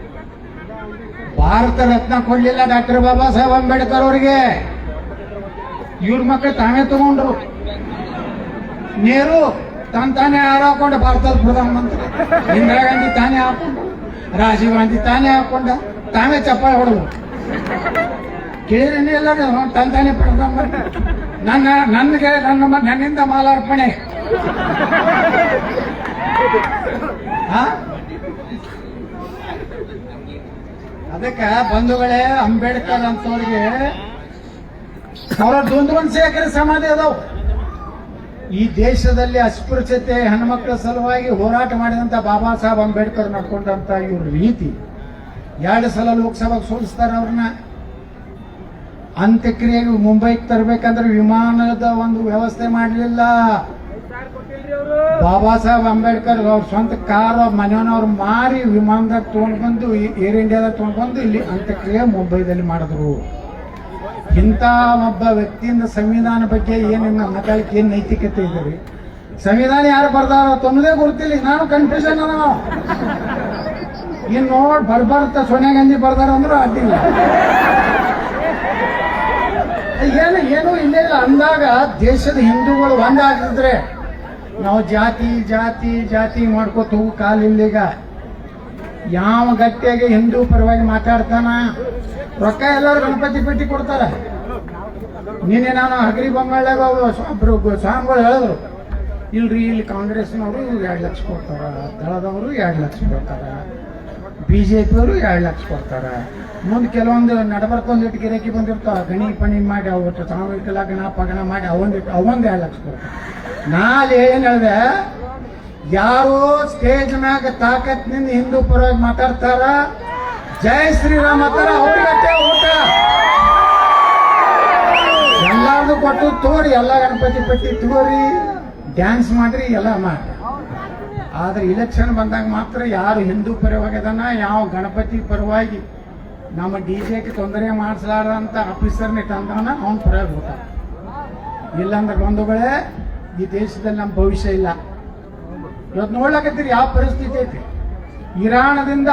ಭಾರತ ರತ್ನ ಕೊಡಲಿಲ್ಲ ಡಾಕ್ಟರ್ ಬಾಬಾ ಸಾಹೇಬ್ ಅಂಬೇಡ್ಕರ್ ಅವರಿಗೆ. ಇವ್ರ ಮಕ್ಕಳು ತಾವೇ ತಗೊಂಡ್ರು. ನೆಹರು, ತಾನ್ ತಾನೇ ಹಾಕೊಂಡ ಭಾರತದ ಪ್ರಧಾನಮಂತ್ರಿ. ಇಂದಿರಾ ಗಾಂಧಿ ತಾನೇ ಹಾಕೊಂಡು, ರಾಜೀವ್ ಗಾಂಧಿ ತಾನೇ ಹಾಕೊಂಡ ತಾವೇ ಚಪ್ಪಾಳೆ ಹೊಡಲು ಕೇಳಿನೇ ಇಲ್ಲ ತನ್ ತಾನೇ ಪ್ರಧಾನಮಂತ್ರಿ. ನನ್ನ, ನನಗೆ, ನನ್ನ ನನ್ನಿಂದ ಮಾಲಾರ್ಪಣೆ. ಅದಕ್ಕೆ ಬಂಧುಗಳೇ, ಅಂಬೇಡ್ಕರ್ ಅಂತವ್ರಿಗೆ ಅವರ ದುಂದುವನ್ ಶೇಖರ ಸಮಾಧಿ ಅದಾವ. ಈ ದೇಶದಲ್ಲಿ ಅಸ್ಪೃಶ್ಯತೆ ಹೆಣ್ಮಕ್ಳ ಸಲುವಾಗಿ ಹೋರಾಟ ಮಾಡಿದಂತ ಬಾಬಾ ಸಾಹೇಬ್ ಅಂಬೇಡ್ಕರ್ ನಡ್ಕೊಂಡಂತ ಇವ್ರ ರೀತಿ. ಎರಡು ಸಲ ಲೋಕಸಭೆಗೆ ಸೋಲಿಸ್ತಾರ ಅವ್ರನ್ನ. ಅಂತ್ಯಕ್ರಿಯೆಗೆ ಮುಂಬೈಗೆ ತರಬೇಕಂದ್ರೆ ವಿಮಾನದ ಒಂದು ವ್ಯವಸ್ಥೆ ಮಾಡಲಿಲ್ಲ. ಬಾಬಾ ಸಾಹೇಬ್ ಅಂಬೇಡ್ಕರ್ ಅವ್ರ ಸ್ವಂತ ಕಾರ್ ಮನೆಯವ್ರು ಮಾರಿ ವಿಮಾನದಾಗ ತೊಗೊಂಡ್ಬಂದು ಏರ್ ಇಂಡಿಯಾದಾಗ ತೊಗೊಂಡ್ಬಂದು ಇಲ್ಲಿ ಅಂತ್ಯಕ್ರಿಯೆ ಮುಂಬೈದಲ್ಲಿ ಮಾಡಿದ್ರು. ಇಂಥ ಒಬ್ಬ ವ್ಯಕ್ತಿಯಿಂದ ಸಂವಿಧಾನ ಬಗ್ಗೆ ಏನು ಮಾತಾಡಲಿಕ್ಕೆ ಏನು ನೈತಿಕತೆ ಇದೆ ರೀ? ಸಂವಿಧಾನ ಯಾರು ಬರ್ದಾರ ತೊಂದರೆ ಗೊತ್ತಿಲ್ಲ ನಾನು ಕನ್ಫ್ಯೂಷನ್ ಅದ ಇನ್ನು ನೋಡಿ ಬರ್ಬಾರ್ದ ಸೋನಿಯಾ ಗಾಂಧಿ ಬರ್ದಾರ ಅಂದ್ರೂ ಅಡ್ಡಿಲ್ಲ. ಏನು ಏನು ಇಲ್ಲೇ ಇಲ್ಲ. ಅಂದಾಗ ದೇಶದ ಹಿಂದೂಗಳು ಒಂದಾಗಿದ್ರೆ ನಾವು ಜಾತಿ ಜಾತಿ ಜಾತಿ ಮಾಡ್ಕೋತ ಕಾಲಿಲ್ಲೀಗ. ಯಾವ ಗಟ್ಟಿಯಾಗಿ ಹಿಂದೂ ಪರವಾಗಿ ಮಾತಾಡ್ತಾನ? ರೊಕ್ಕ ಎಲ್ಲರೂ ಗಣಪತಿ ಪೆಟ್ಟಿ ಕೊಡ್ತಾರ. ನಿನ್ನೆ ನಾನು ಹಗರಿ ಬಂಗಾಳದಾಗ ಒಬ್ರು ಸ್ವಾಮಿಗಳು ಹೇಳಿದ್ರು. ಇಲ್ರಿ, ಇಲ್ಲಿ ಕಾಂಗ್ರೆಸ್ನವರು ಎರಡು ಲಕ್ಷ ಕೊಡ್ತಾರ, ದಳದವರು ಎರಡು ಲಕ್ಷ ಕೊಡ್ತಾರ ಬಿ ಜೆ ಪಿಯವರು ಎರಡು ಲಕ್ಷ ಕೊಡ್ತಾರ. ಮುಂದೆ ಕೆಲವೊಂದು ನಡಬರ್ಕೊಂದು ಇಟ್ಟು ಗಿರಾಕಿ ಬಂದಿರ್ತಾವ, ಗಣಿ ಪಣಿ ಮಾಡಿ ಅವತ್ತು ಸಾಮೂಹಿಕ ಲಗ್ನ ಪಗಣ ಮಾಡಿ ಅವೊಂದು ಅವೊಂದು ಎರಡು ಲಕ್ಷ ಕೊಡ್ತಾರ. ನಾಳೆ ಏನು ಹೇಳ್ದೆ, ಯಾರೋ ಸ್ಟೇಜ್ ಮ್ಯಾಗ ತಾಕತ್ನಿಂದ ಹಿಂದೂ ಪರವಾಗಿ ಮಾತಾಡ್ತಾರ ಜೈ ಶ್ರೀರಾಮ್ ಅಂತಾರ ಅವ್ರಿಗಟ್ಟೆ ಊಟ. ಕೊಟ್ಟು ತೋರಿ, ಎಲ್ಲ ಗಣಪತಿ ಪಟ್ಟಿ ತೋರಿ. ಡ್ಯಾನ್ಸ್ ಮಾಡ್ರಿ, ಎಲ್ಲ ಮಾಡ್ರಿ. ಆದ್ರೆ ಇಲೆಕ್ಷನ್ ಬಂದಾಗ ಮಾತ್ರ ಯಾರು ಹಿಂದೂ ಪರವಾಗಿ ಯಾವ ಗಣಪತಿ ಪರವಾಗಿ ನಮ್ಮ ಡಿ ಜೆಗೆ ತೊಂದರೆ ಮಾಡಿಸಲಾರ್ದಂತ ಆಫೀಸರ್ನ ತಂದವನ ಅವ್ನ ಪರವಾಗಿ ಊಟ. ಇಲ್ಲಾಂದ್ರೆ ಬಂಧುಗಳೇ, ಈ ದೇಶದಲ್ಲಿ ನಮ್ಮ ಭವಿಷ್ಯ ಇಲ್ಲ. ಇವತ್ತು ನೋಡ್ಲಾಕತ್ತೀರಿ, ಯಾವ ಪರಿಸ್ಥಿತಿ ಐತಿ? ಇರಾಣದಿಂದ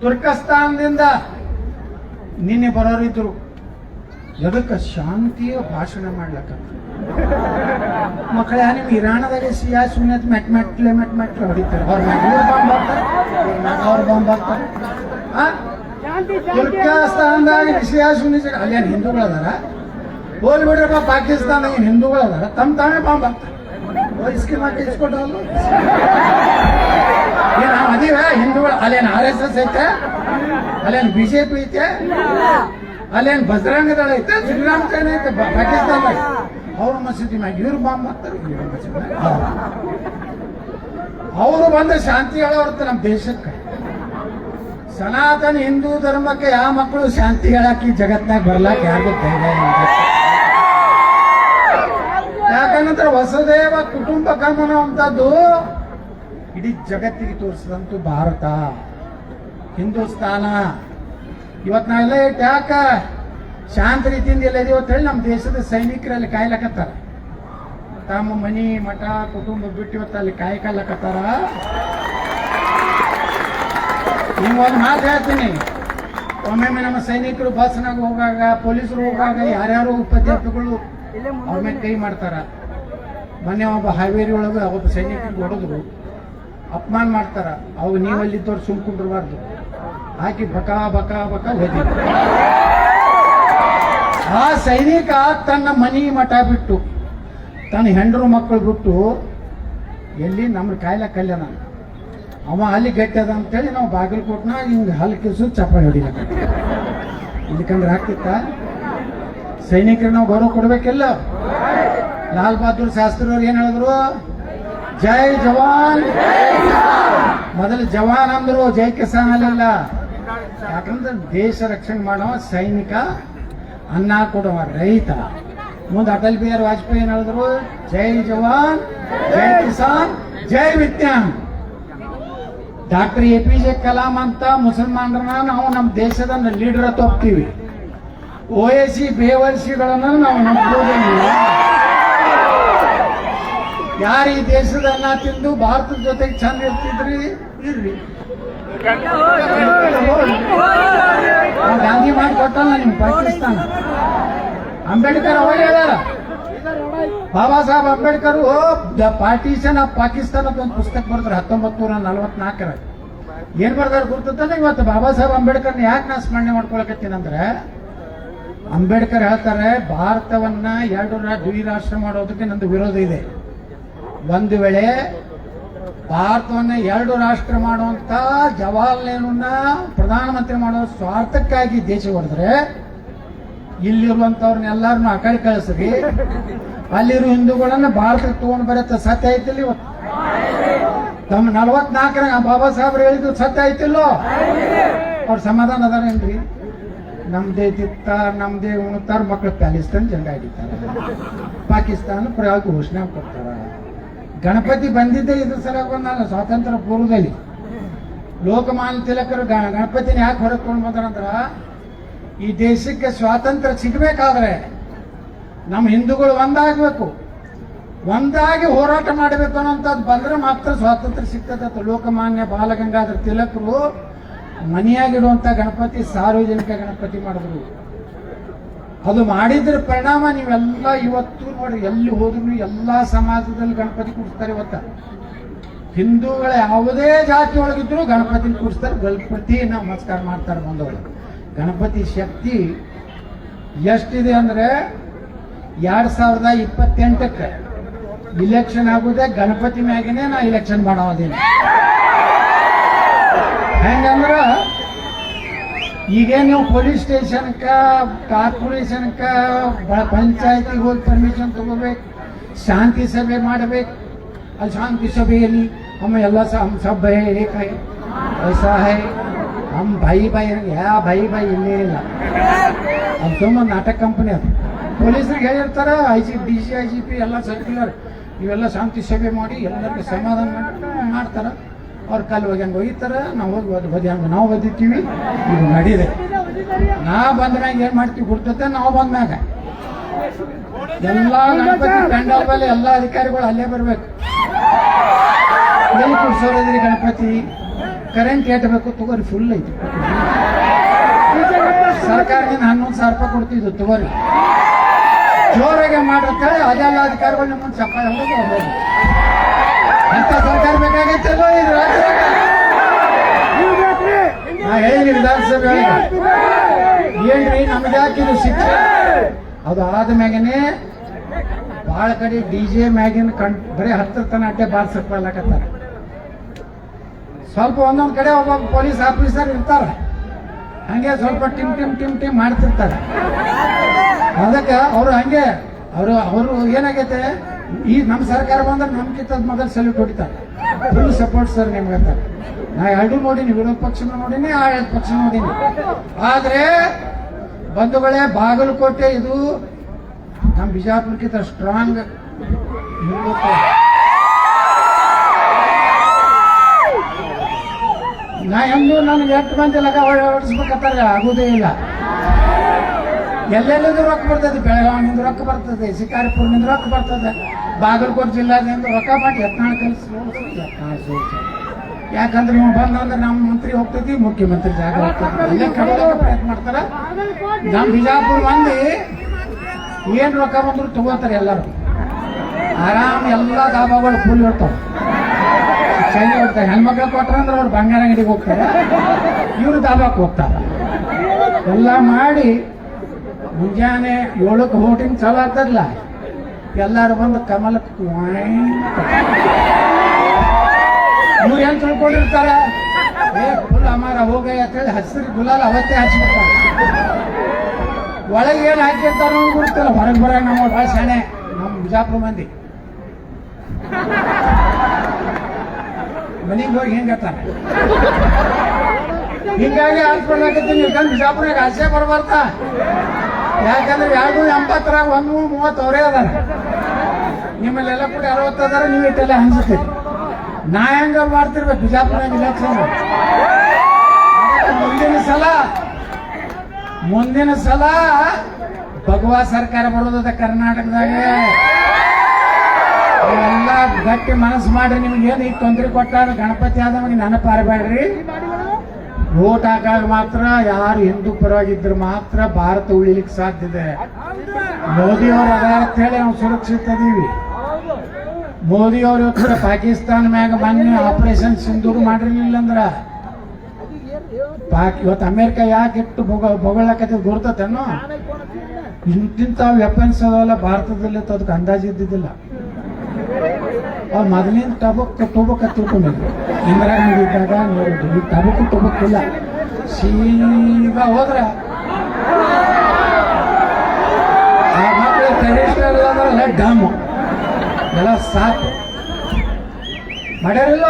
ತುರ್ಕಸ್ತಾನದಿಂದ ನಿನ್ನೆ ಬರೋರಿದ್ರು. ಎದಕ್ಕೆ ಶಾಂತಿಯ ಭಾಷಣ ಮಾಡ್ಲಕ್ಕ? ಮಕ್ಕಳ ನಿಮ್ ಇರಾಣದಲ್ಲಿ ಸಿಯಾ ಸುಮ್ಮನೆ ಮೆಟ್ ಮೆಟ್ಲೆ ಮೆಟ್ ಮೆಟ್ಲೆ ಹೊಡಿತಾರೆ. ಅವ್ರ ಮ್ಯಾಗ ಬಾಂಬ್ ಅವ್ರ ಬಾಂಬ್? ತುರ್ಕಸ್ತಾನದಾಗ ಸಿಯಾ ಸುಮ್ಮನೆ ಅಲ್ಲಿ ಹಿಂದೂಗಳು ಅದಾರ? ಹೋಲ್ ಬಿಡ್ರಪ್ಪ ಪಾಕಿಸ್ತಾನ ಏನ್ ಹಿಂದೂಗಳು ಅದಾರ? ತಮ್ಮ ತಾನೇ ಬಾಂಬ್ ಹಾಕ್ತಾರೆ. ಓ, ಇಸ್ಕಿ ಮಾಡಿ ಇಸ್ಕೊಟ್ಟಲ್ಲ ನಾವು ಅದೀವ ಹಿಂದೂಗಳು, ಅಲ್ಲೇನ್ ಆರ್ ಎಸ್ ಎಸ್ ಐತೆ? ಅಲ್ಲೇನ್ ಬಿಜೆಪಿ ಐತೆ? ಅಲ್ಲೇನ್ ಬಜರಂಗ ದಳ ಐತೆ ಶ್ರೀರಾಮ್ ಐತೆ. ಪಾಕಿಸ್ತಾನದಾಗ ಅವ್ರ ಮಸೀದಿ ಮ್ಯಾಗ ಇವ್ರು ಬಾಂಬ್ ಮಾಡ್ತಾರೆ ಅವರು ಬಂದ ಶಾಂತಿ ಹೇಳೋರ್ತ ನಮ್ಮ ದೇಶಕ್ಕೆ. ಸನಾತನ ಹಿಂದೂ ಧರ್ಮಕ್ಕೆ ಯಾವ ಮಕ್ಕಳು ಶಾಂತಿ ಹೇಳಕ್ಕೆ ಜಗತ್ನಾಗ ಬರ್ಲಾಕ ಯಾರಿಗೂ ಧೈರ್ಯ ಯಾಕಂದ್ರೆ ವಸುದೇವ ಕುಟುಂಬ ಅನ್ನುವಂಥದ್ದು ಇಡೀ ಜಗತ್ತಿಗೆ ತೋರಿಸಿದಂತೂ ಭಾರತ. ಹಿಂದೂಸ್ತಾನ. ಇವತ್ತು ನಾವೆಲ್ಲ ಯಾಕ? ಶಾಂತ ರೀತಿಯಿಂದ ಎಲ್ಲ ಇದೀವಿ ಅಂತ ಹೇಳಿ ನಮ್ಮ ದೇಶದ ಸೈನಿಕರಲ್ಲಿ ಕಾಯ್ಲಕತ್ತಾರ. ತಮ್ಮ ಮನಿ ಮಠ ಕುಟುಂಬ ಬಿಟ್ಟು ಇವತ್ತು ಅಲ್ಲಿ ಕಾಯ್ಕಲ್ಲಕತ್ತಾರ. ನೀವು ಒಂದು ಮಾತು ಹೇಳ್ತೀನಿ. ಒಮ್ಮೊಮ್ಮೆ ನಮ್ಮ ಸೈನಿಕರು ಬಸ್ನಾಗ ಹೋಗಾಗ ಪೊಲೀಸರು ಹೋಗಾಗ ಯಾರ್ಯಾರು ಉಪಾಧ್ಯಾಪಗಳು ಅವ್ರ ಮೇಲೆ ಕೈ ಮಾಡ್ತಾರ. ಮೊನ್ನೆ ಒಬ್ಬ ಹಾವೇರಿ ಒಳಗೆ ಒಬ್ಬ ಸೈನಿಕರಿಗೆ ಹೊಡೆದ್ರು. ಅಪಮಾನ ಮಾಡ್ತಾರ. ಅವಾಗ ಅಲ್ಲಿದ್ದವ್ರು ಸುಮ್ಕೊಂಡಿರಬಾರ್ದು ಹಾಕಿ ಬಕ ಬಕ ಬಕ ಹೋದಿದ್ರು ಆ ಸೈನಿಕ ತನ್ನ ಮನಿ ಮಠ ಬಿಟ್ಟು, ತನ್ನ ಹೆಂಡರು ಮಕ್ಕಳು ಬಿಟ್ಟು, ಎಲ್ಲಿ ನಮ್ಮ ಕಾಯಿಲೆ ಕಲ್ಯಾಣ? ಅವ ಅಲ್ಲಿ ಗೆಟ್ಟದ ಅಂತೇಳಿ ನಾವು ಬಾಗಲಕೋಟ್ನ ಹಿಂಗೆ ಹಲ್ಲು ಕಿಸು ಚಪ್ಪಾಳೆ ಹೊಡಿಲ. ಇಲ್ಲಿಕಂದ್ರೆ ಹಾಕ್ತಿತ್ತ ಸೈನಿಕರಿಗೆ ನಾವು ಗೌರವ ಕೊಡ್ಬೇಕಿಲ್ಲ. ಲಾಲ್ ಬಹದ್ದೂರ್ ಶಾಸ್ತ್ರಿ ಅವ್ರು ಏನ್ ಹೇಳಿದ್ರು? ಜೈ ಜವಾನ್. ಮೊದಲು ಜವಾನ್ ಅಂದ್ರು ಜೈ ಕಿಸಾನ್ ಅಲ್ಲ ಯಾಕಂದ್ರೆ ದೇಶ ರಕ್ಷಣೆ ಮಾಡೋ ಸೈನಿಕ ಅನ್ನ ಕೊಡುವ ರೈತ. ಮುಂದೆ ಅಟಲ್ ಬಿಹಾರಿ ವಾಜಪೇಯಿ ಹೇಳಿದ್ರು? ಜೈ ಜವಾನ್, ಜೈ ಕಿಸಾನ್, ಜೈ ವಿಜ್ಞಾನ್. Doctor A P J Kalam ಅಂತ ಮುಸಲ್ಮಾನರನ್ನ ನಾವು ನಮ್ಮ ದೇಶದ ಲೀಡರ್ ಅಂತ ಓಎಸಿ ಬೇವರ್ಸಿಗಳನ್ನ ನಾವು ನಂಬೋದಿಲ್ಲ ಯಾರು ಈ ದೇಶದ ಅನ್ನ ತಿಂದು ಭಾರತದ ಜೊತೆಗೆ ಚಂದ ಇರ್ತಿದ್ರಿ? ಇರ್ರಿ. ಗಾಂಧಿ ಮಾಡಿ ಕೊಟ್ಟಲ್ಲ ನಿಮ್ ಪಾಕಿಸ್ತಾನ. ಅಂಬೇಡ್ಕರ್ ಅವಾಗ ಹೇಳಾರ Baba Saheb Ambedkar the partition of Pakistan ಅಂತ ಒಂದು ಪುಸ್ತಕ ಬರ್ತಾರೆ ಹತ್ತೊಂಬತ್ತು ನೂರ ನಲ್ವತ್ನಾಲ್ಕರ ಏನ್ ಬರ್ದಾರ ಗುರ್ತದ ಇವತ್ತು ಬಾಬಾ ಸಾಹೇಬ್ ಅಂಬೇಡ್ಕರ್ ಯಾಕೆ ನಾ ಸ್ಮರಣೆ ಮಾಡ್ಕೊಳಕತ್ತೀನಂದ್ರೆ ಅಂಬೇಡ್ಕರ್ ಹೇಳ್ತಾರೆ, ಭಾರತವನ್ನ ಎರಡು ದ್ವಿ ರಾಷ್ಟ್ರ ಮಾಡೋದಕ್ಕೆ ನಂದು ವಿರೋಧ ಇದೆ. ಒಂದು ವೇಳೆ ಭಾರತವನ್ನ ಎರಡು ರಾಷ್ಟ್ರ ಮಾಡುವಂತ ಜವಾಹರ್ ನೆಹರುನ ಪ್ರಧಾನಮಂತ್ರಿ ಮಾಡೋ ಸ್ವಾರ್ಥಕ್ಕಾಗಿ ದೇಶ ಹೊಡೆದ್ರೆ ಇಲ್ಲಿರುವಂತವ್ರನ್ನ ಎಲ್ಲಾರನ್ನು ಆ ಕಡೆ ಕಳಿಸ್ರಿ. ಅಲ್ಲಿರೋ ಹಿಂದೂಗಳನ್ನ ಭಾರತಕ್ಕೆ ತಗೊಂಡು ಬರತ್ತ, ಸತ್ಯ ಐತಿಲ್ಲ ಇವತ್ತು. ತಮ್ಮ ನಲವತ್ನಾಲ್ಕರ ಬಾಬಾ ಸಾಹೇಬ್ರು ಹೇಳಿದ್ರು ಸತ್ಯ ಐತಿಲ್ಲೋ ಅವ್ರ ಸಮಾಧಾನ ಅದಾರೇನ್ರಿ? ನಮ್ದೇ ತಿತ್ತಾರ, ನಮ್ದೇ ಉಣ್ತಾರ ಮಕ್ಕಳು ಪ್ಯಾಲಿಸ್ತಾನ್ ಜಂಡ ಹಿಡಿತಾರ. ಪಾಕಿಸ್ತಾನ ಪ್ರಯೋಗ ಘೋಷಣೆ ಕೊಡ್ತಾರ ಗಣಪತಿ ಬಂದಿದ್ದೆ ಇದ್ರ ಸಲುವಾಗಿ ಬಂದಲ್ಲ, ಸ್ವಾತಂತ್ರ್ಯ ಪೂರ್ವದಲ್ಲಿ. ಲೋಕಮಾನ್ಯ ತಿಲಕರು ಗಣಪತಿನ ಯಾಕೆ ಹೊರಕೊಂಡು ಬಂದ್ರಂದ್ರ, ಈ ದೇಶಕ್ಕೆ ಸ್ವಾತಂತ್ರ್ಯ ಸಿಗಬೇಕಾದ್ರೆ ನಮ್ಮ ಹಿಂದೂಗಳು ಒಂದಾಗಬೇಕು. ಒಂದಾಗಿ ಹೋರಾಟ ಮಾಡಬೇಕು ಅನ್ನೋಂಥದ್ದು ಬಂದ್ರೆ ಮಾತ್ರ ಸ್ವಾತಂತ್ರ್ಯ ಸಿಗ್ತದೆ ಲೋಕಮಾನ್ಯ ಬಾಲಗಂಗಾಧರ ತಿಲಕರು ಮನೆಯಾಗಿಡುವಂತ ಗಣಪತಿ, ಸಾರ್ವಜನಿಕ ಗಣಪತಿ ಮಾಡಿದ್ರು. ಅದು ಮಾಡಿದ್ರ ಪರಿಣಾಮ ನೀವೆಲ್ಲ ಇವತ್ತು ನೋಡ್ರಿ, ಎಲ್ಲಿ ಹೋದ್ರು ಎಲ್ಲಾ ಸಮಾಜದಲ್ಲಿ ಗಣಪತಿ ಕೂಡಿಸ್ತಾರೆ ಇವತ್ತ. ಹಿಂದೂಗಳ ಯಾವುದೇ ಜಾತಿ ಒಳಗಿದ್ರು ಗಣಪತಿನ ಕೂಡಿಸ್ತಾರೆ ಗಣಪತಿ ನಮಸ್ಕಾರ ಮಾಡ್ತಾರೆ ಬಂದವರು. ಗಣಪತಿ ಶಕ್ತಿ ಎಷ್ಟಿದೆ ಅಂದ್ರೆ ಎರಡ್ ಸಾವಿರದ ಇಪ್ಪತ್ತೆಂಟಕ್ಕೆ ಇಲೆಕ್ಷನ್ ಆಗುದೇ ಗಣಪತಿ ಮ್ಯಾಗೇನೆ ನಾ ಇಲೆಕ್ಷನ್ ಮಾಡೋದೇನು ಹೆಂಗಂದ್ರ ಈಗೇ ನೀವು ಪೊಲೀಸ್ ಸ್ಟೇಷನ್ಕ, ಕಾರ್ಪೊರೇಷನ್ಕ ಪಂಚಾಯತಿಗೆ ಹೋಗಿ ಪರ್ಮಿಷನ್ ತಗೋಬೇಕು, ಶಾಂತಿ ಸಭೆ ಮಾಡಬೇಕು. ಅಲ್ಲಿ ಶಾಂತಿ ಸಭೆಯಲ್ಲಿ ಅಮ್ಮ ಎಲ್ಲ से हम सब भाई एक है ऐसा है हम ಯಾ ಭಾಯಿ ಭಾಯಿ ಇಲ್ಲೇ ಇಲ್ಲ. ಅದು ನಾಟಕ ಕಂಪನಿ ಅದು. ಪೊಲೀಸರಿಗೆ ಹೇಳಿರ್ತಾರೆ I G D C I G P ಎಲ್ಲ ಸರ್ಕ್ಯುಲರ್ ಇವೆಲ್ಲ ಶಾಂತಿ ಸಭೆ ಮಾಡಿ ಎಲ್ಲರಿಗೂ ಸಮಾಧಾನ ಮಾಡಿ ಮಾಡ್ತಾರೆ. ಅವ್ರ ಕಾಲು ಹೋಗಿ ಹಂಗೆ ಒಯ್ತಾರ ನಾವು ಹೋಗಿ ಒದ್ ಬದಿ ಹಂಗೆ, ನಾವು ಬದಿತೀವಿ, ಇದು ನಡೀದೆ ನಾ ಬಂದ ಮ್ಯಾಗ ಏನು ಮಾಡ್ತೀವಿ ಗುರ್ತತೆ, ನಾವು ಬಂದ ಮ್ಯಾಗ. ಎಲ್ಲ ಗಣಪತಿ ಪೆಂಡಾಲ್ ಮೇಲೆ ಎಲ್ಲ ಅಧಿಕಾರಿಗಳು ಅಲ್ಲೇ ಬರ್ಬೇಕು. ಎಲ್ಲಿ ಕೂರ್ಸೋದ್ರಿ ಗಣಪತಿ? ಕರೆಂಟ್ ಏಟಬೇಕು ತಗೋರಿ ಫುಲ್ ಐತಿ. ಸರ್ಕಾರದಿಂದ ಹನ್ನೊಂದು ಸಾವಿರ ರೂಪಾಯಿ ಕೊಡ್ತಿದ್ದು ತಗೋರಿ. ಜೋರಾಗೆ ಮಾಡಿರ್ತಾರೆ ಅದೆಲ್ಲ ಅಧಿಕಾರಿಗಳು ನಿಮ್ಮನ್ನು ಚಪ್ಪಾಳೆ ಹೋಗ್ಬೋದು ಅಂತ ಸರ್ಕಾರ ಬೇಕಾಗೈತಲ್ಲೋ ಇದು? ರಾಜ್ಯದಾಗ ನಾ ಹೇಳಿ ವಿಧಾನಸಭೆ ಏನ್ರಿ ನಮ್ಗೆ ಹಾಕಿದ್ರು ಶಿಕ್ಷೆ? ಅದು ಆದ ಮ್ಯಾಗನೆ ಭಾಳ ಕಡೆ ಡಿ ಜೆ ಮ್ಯಾಗಿನ ಕಣ್ ಬರೀ ಹತ್ತರ ತನ ಅಡ್ಡೆ ಬಾರ್ಸಕ್ಕಲ್ಲಕತ್ತಾರ ಸ್ವಲ್ಪ ಒಂದೊಂದು ಕಡೆ ಒಬ್ಬ ಪೊಲೀಸ್ ಆಫೀಸರ್ ಇರ್ತಾರ. ಹಂಗೆ ಸ್ವಲ್ಪ ಟಿಮ್ ಟಿಮ್ ಟಿಮ್ ಟಿಮ್ ಮಾಡ್ತಿರ್ತಾರೆ. ಅದಕ್ಕೆ ಅವರು ಹಂಗೆ ಅವರು ಅವರು ಏನಾಗೈತೆ? ಈ ನಮ್ಮ ಸರ್ಕಾರ ಬಂದ್ರೆ ನಮ್ಗಿಂತ ಮೊದಲು ಸಲ್ಯೂಟ್ ಹೊಡಿತಾರೆ. ಫುಲ್ ಸಪೋರ್ಟ್ ಸರ್ ನಿಮ್ಗೆ ಅಂತ. ನಾ ಎರಡು ನೋಡೀನಿ, ವಿರೋಧ ಪಕ್ಷನೂ ನೋಡೀನಿ ಆಡಳಿತ ಪಕ್ಷ ನೋಡೀನಿ. ಆದ್ರೆ ಬಂಧುಗಳೇ, ಬಾಗಲಕೋಟೆ ಇದು ನಮ್ಮ ಬಿಜಾಪುರಕ್ಕಿಂತ ಸ್ಟ್ರಾಂಗ್ ನಾ ಎಂದು ನನಗೆ ಎಷ್ಟು ಮಂದಿ ಲಗ ಓಡಿಸ್ಬೇಕಂತಾರೆ ಆಗುದೇ ಇಲ್ಲ. ಎಲ್ಲೆಲ್ಲಿಂದ ರೊಕ್ಕ ಬರ್ತದೆ? ಬೆಳಗಾವಿನಿಂದ ರೊಕ್ಕ ಬರ್ತದೆ, ಶಿಕಾರಿಪುರ್ನಿಂದ ರೊಕ್ಕ ಬರ್ತದೆ. ಬಾಗಲಕೋಟೆ ಜಿಲ್ಲಾದಿಂದ ರೊಕ್ಕ ಮಾಡಿ ಯತ್ನಾಳ ಕಲಿಸಿ ಯಾಕಂದ್ರೆ ಇವ್ ಬಂದ್ರೆ ನಮ್ಮ ಮಂತ್ರಿ ಹೋಗ್ತೈತಿ, ಮುಖ್ಯಮಂತ್ರಿ ಜಾಗ ಹೋಗ್ತೈತಿ. ಪ್ರಯತ್ನ ಮಾಡ್ತಾರ. ನಮ್ಮ ಬಿಜಾಪುರ್ ಮಂದಿ ಏನ್ ರೊಕ್ಕ ಬಂದ್ರು ತಗೋತಾರೆ ಎಲ್ಲರೂ. ಆರಾಮ್ ಎಲ್ಲ ದಾಬಾಗಳು ಕೂಲಿ ಹೊಡ್ತಾವ. ಚೈನ ಹೊಡ್ತಾರೆ ಹೆಣ್ಮಕ್ಳು ಕೊಟ್ರ ಅಂದ್ರೆ ಅವ್ರು ಬಂಗಾರ ಅಂಗಡಿಗೆ ಹೋಗ್ತಾರೆ. ಇವ್ರು ದಾಬಾಕ್ ಹೋಗ್ತಾರೆ. ಎಲ್ಲ ಮಾಡಿ ಮುಂಜಾನೆ ಏಳಕ್ಕೆ ಹೋಟಿಂಗ್ ಚಾಲು ಆಗ್ತದಲ್ಲ ಎಲ್ಲಾರು ಬಂದು ಕಮಲಕ್ಕೆ ಇವ್ರು ತಿಳ್ಕೊಂಡಿರ್ತಾರ? ಏ ಫುಲ್ ಅಮಾರ ಹೋಗ ಯಾಕಂದ್ರೆ ಹಸಿರು ಗುಲಾಲ್ ಅವತ್ತೇ ಹಚ್ಬಿಡ್ತಾರೆ ಒಳಗೆ ಏನ್ ಹಾಕಿರ್ತಾರ ಗೊತ್ತಿಲ್ಲ. ಹೊರಗೆ ಬರ ನಮ್ಮ ಭಾಳ ಶಾಣೆ ನಮ್ಮ ಬಿಜಾಪುರ ಮಂದಿ. ಮನೆಗೆ ಹೋಗಿ ಹೆಂಗತ್ತಾರ ಹಿಂಗಾಗಿ ಹಾಸ್ಪಿಟ್ಲಾಗತ್ತೀನಿ ಯಾಕಂದ್ರೆ ಬಿಜಾಪುರಾಗ ಆಸೆ ಬರ್ಬಾರ್ದ? ಯಾಕಂದ್ರೆ ಎರಡು ಎಂಬತ್ತರಾಗ ಒಂದು ಮೂವತ್ತು ಅವರೇ ಅದಾರ. ನಿಮ್ಮಲ್ಲೆಲ್ಲ ಕೂಡ ಅರವತ್ತು ಅದಾರ ನೀವು ಇಟ್ಟೆಲ್ಲ ಹಂಚ್ತೀರಿ ನಾ ಹೆಂಗ ಮಾಡ್ತಿರ್ಬೇಕು, ಬಿಜಾಪುರ ಇಲೆಕ್ಷನ್ ಮುಂದಿನ ಸಲ ಮುಂದಿನ ಸಲ ಭಗವಾ ಸರ್ಕಾರ ಬರೋದ ಕರ್ನಾಟಕದಾಗ. ಎಲ್ಲ ಗಟ್ಟಿ ಮನಸ್ಸು ಮಾಡ್ರಿ, ನಿಮ್ಗೆ ಏನು ಈಗ ತೊಂದರೆ ಕೊಟ್ಟಾರ ಗಣಪತಿ ಆದವಾಗ ನೆನಪಾರಬೇಡ್ರಿ ಓಟ್ ಹಾಕಾಗ ಮಾತ್ರ ಯಾರು ಹಿಂದೂ ಪರವಾಗಿದ್ರು ಮಾತ್ರ ಭಾರತ ಉಳಿಲಿಕ್ಕೆ ಸಾಧ್ಯ ಇದೆ. ಮೋದಿ ಅವರು ಅದಾರ ಅಂತ ಹೇಳಿ ನಾವು ಸುರಕ್ಷಿತ ಅದೀವಿ ಮೋದಿ ಅವರು ಹತ್ರ ಪಾಕಿಸ್ತಾನ ಮ್ಯಾಗ ಮೊನ್ನೆ ಆಪರೇಷನ್ ಸಿಂಧೂರು ಮಾಡಿರ್ಲಿಲ್ಲ ಅಂದ್ರ. ಪಾಕ್ ಇವತ್ತು ಅಮೆರಿಕ ಯಾಕೆ ಇಟ್ಟು ಬೊಗ ಬೊಗಳಕತ್ತಿದ್ ಗುರ್ತತೇನೋ ಇಂತಿಂತ ವೆಪನ್ಸ್ ಅದಲ್ಲ ಭಾರತದಲ್ಲಿ ಅದಕ್ಕೆ ಅಂದಾಜು ಇದ್ದಿದ್ದಿಲ್ಲ. ಅವ್ರು ಮೊದಲಿನ ಟಬಕ್ ಟೊಬಕ್ ತಿಳ್ಕೊಂಡಿದ್ರು ಇಂದಿರಾ ಗಾಂಧಿ ಇದ್ದಾಗ ನೋಡಿದ್ರು ಈ ಟಬಕ್ ಟೊಬಕ್ ಇಲ್ಲ. ಸೀದಾ ಹೋದ್ರ. ಆ ಮಕ್ಕಳು ಅದ್ರಲ್ಲ ಡಮ್ ಎಲ್ಲ ಸಾಕು. ಮಾಡ್ಯಾರಲ್ಲ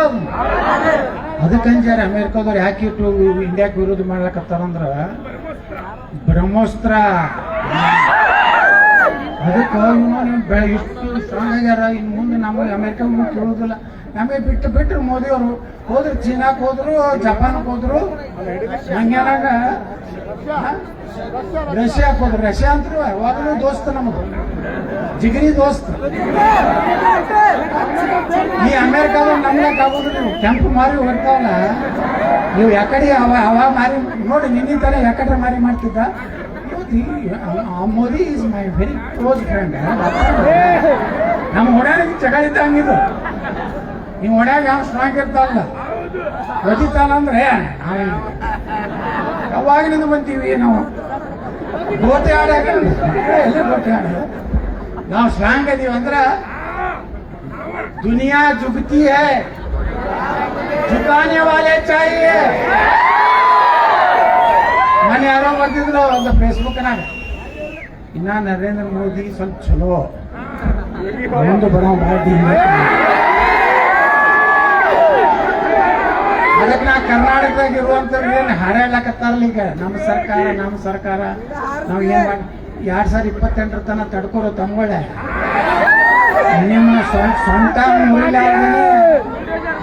ಅದಕ್ಕಂಜಾರ ಅಮೇರಿಕಾದವ್ರು ಯಾಕೆ ಇಟ್ಟು ಇಂಡಿಯಾಕ್ಕೆ ವಿರೋಧ ಮಾಡ್ಲಕತ್ತಾರಂದ್ರ ಬ್ರಹ್ಮೋಸ್ತ್ರ. ಅದಕ್ಕೆ ಬೆಳೆ ಇಷ್ಟು ಸ್ಟ್ರಾಂಗ್ ಆಗ್ಯಾರ, ಇನ್ನು ಮುಂದೆ ನಮಗೆ ಅಮೇರಿಕ ಮುಂದೆ ಕೇಳೋದಿಲ್ಲ. ನಮಗೆ ಬಿಟ್ಟು ಬಿಟ್ಟರು ಮೋದಿ ಅವರು. ಹೋದ್ರು ಚೀನಾಕ್ ಹೋದ್ರು ಜಪಾನ್ಗೆ ಹೋದ್ರು. ಹಂಗ್ಯಾನಾಗ ರಷ್ಯಾಕ್ ಹೋದ್ರು. ರಷ್ಯಾ ಅಂತೂ ಯಾವಾಗಲೂ ದೋಸ್ತ ನಮದು. ಜಿಗರಿ ದೋಸ್ತ. ಈ ಅಮೇರಿಕಾದ ನಮ್ಲಕ್ ಆಗೋದು ನೀವು. ಕೆಂಪು ಮಾರಿ ಹೋಗ್ತಾವಲ್ಲ ನೀವು ಯಾಕಡೆ ಅವ ಅವ ಮಾರಿ ನೋಡಿ, ನಿನ್ನ ತರ ಯಾಕಡೆ ಮಾರಿ ಮಾಡ್ತಿದ್ದ? Modi is my very close friend ನಮ್ಮ ಹೊಡ್ಯಾರಿಗೆ ಜಗ ಇದ್ದಂಗಿದು ನೀವು ಹೊಡ್ಯಾಗ ಯಾವ ಸ್ಟ್ರಾಂಗ್ ಇರ್ತಾವಲ್ಲ? ಒದಿತಾನಂದ್ರೆ ಯಾವಾಗಿನಿಂದ ಬಂತೀವಿ ನಾವು? ಗೋಟೆ ಆಡಾಕ ಎಲ್ಲ ಗೋಟೆ ಆಡ ನಾವು ಸ್ಲಾಂಗ್ ಅದೀವಿ ಅಂದ್ರ ದುನಿಯಾ ಜುಗತಿ ಹೇ ಜುಗಾನೆ ವಾಲೆ ಚಾಹಿಯೇ ಮನೆ ಯಾರೋ ಬರ್ತಿದ್ರು ಒಂದು ಫೇಸ್ಬುಕ್ನಾಗ ಇನ್ನ ನರೇಂದ್ರ ಮೋದಿ ಸ್ವಲ್ಪ ಚಲೋ ಒಂದು ಬಡ ಮಾಡಿ ಅದಕ್ಕೆ ನಾ ಕರ್ನಾಟಕದಾಗ ಇರುವಂತವ್ರು ಏನು ಹಾರಾಡ್ಲಕತ್ತಾರಲ್ಲ ಈಗ ನಮ್ಮ ಸರ್ಕಾರ ನಮ್ಮ ಸರ್ಕಾರ ನಾವು ಏನ್ ಎರಡ್ ಸಾವಿರ ಇಪ್ಪತ್ತೆಂಟರ ತನಕ ತಡ್ಕೊರೋ ತಮ್ಗಳೇ. ನಿಮ್ಮ ಸ್ವಂತ ಮುರಿಲಾರ್ದೆ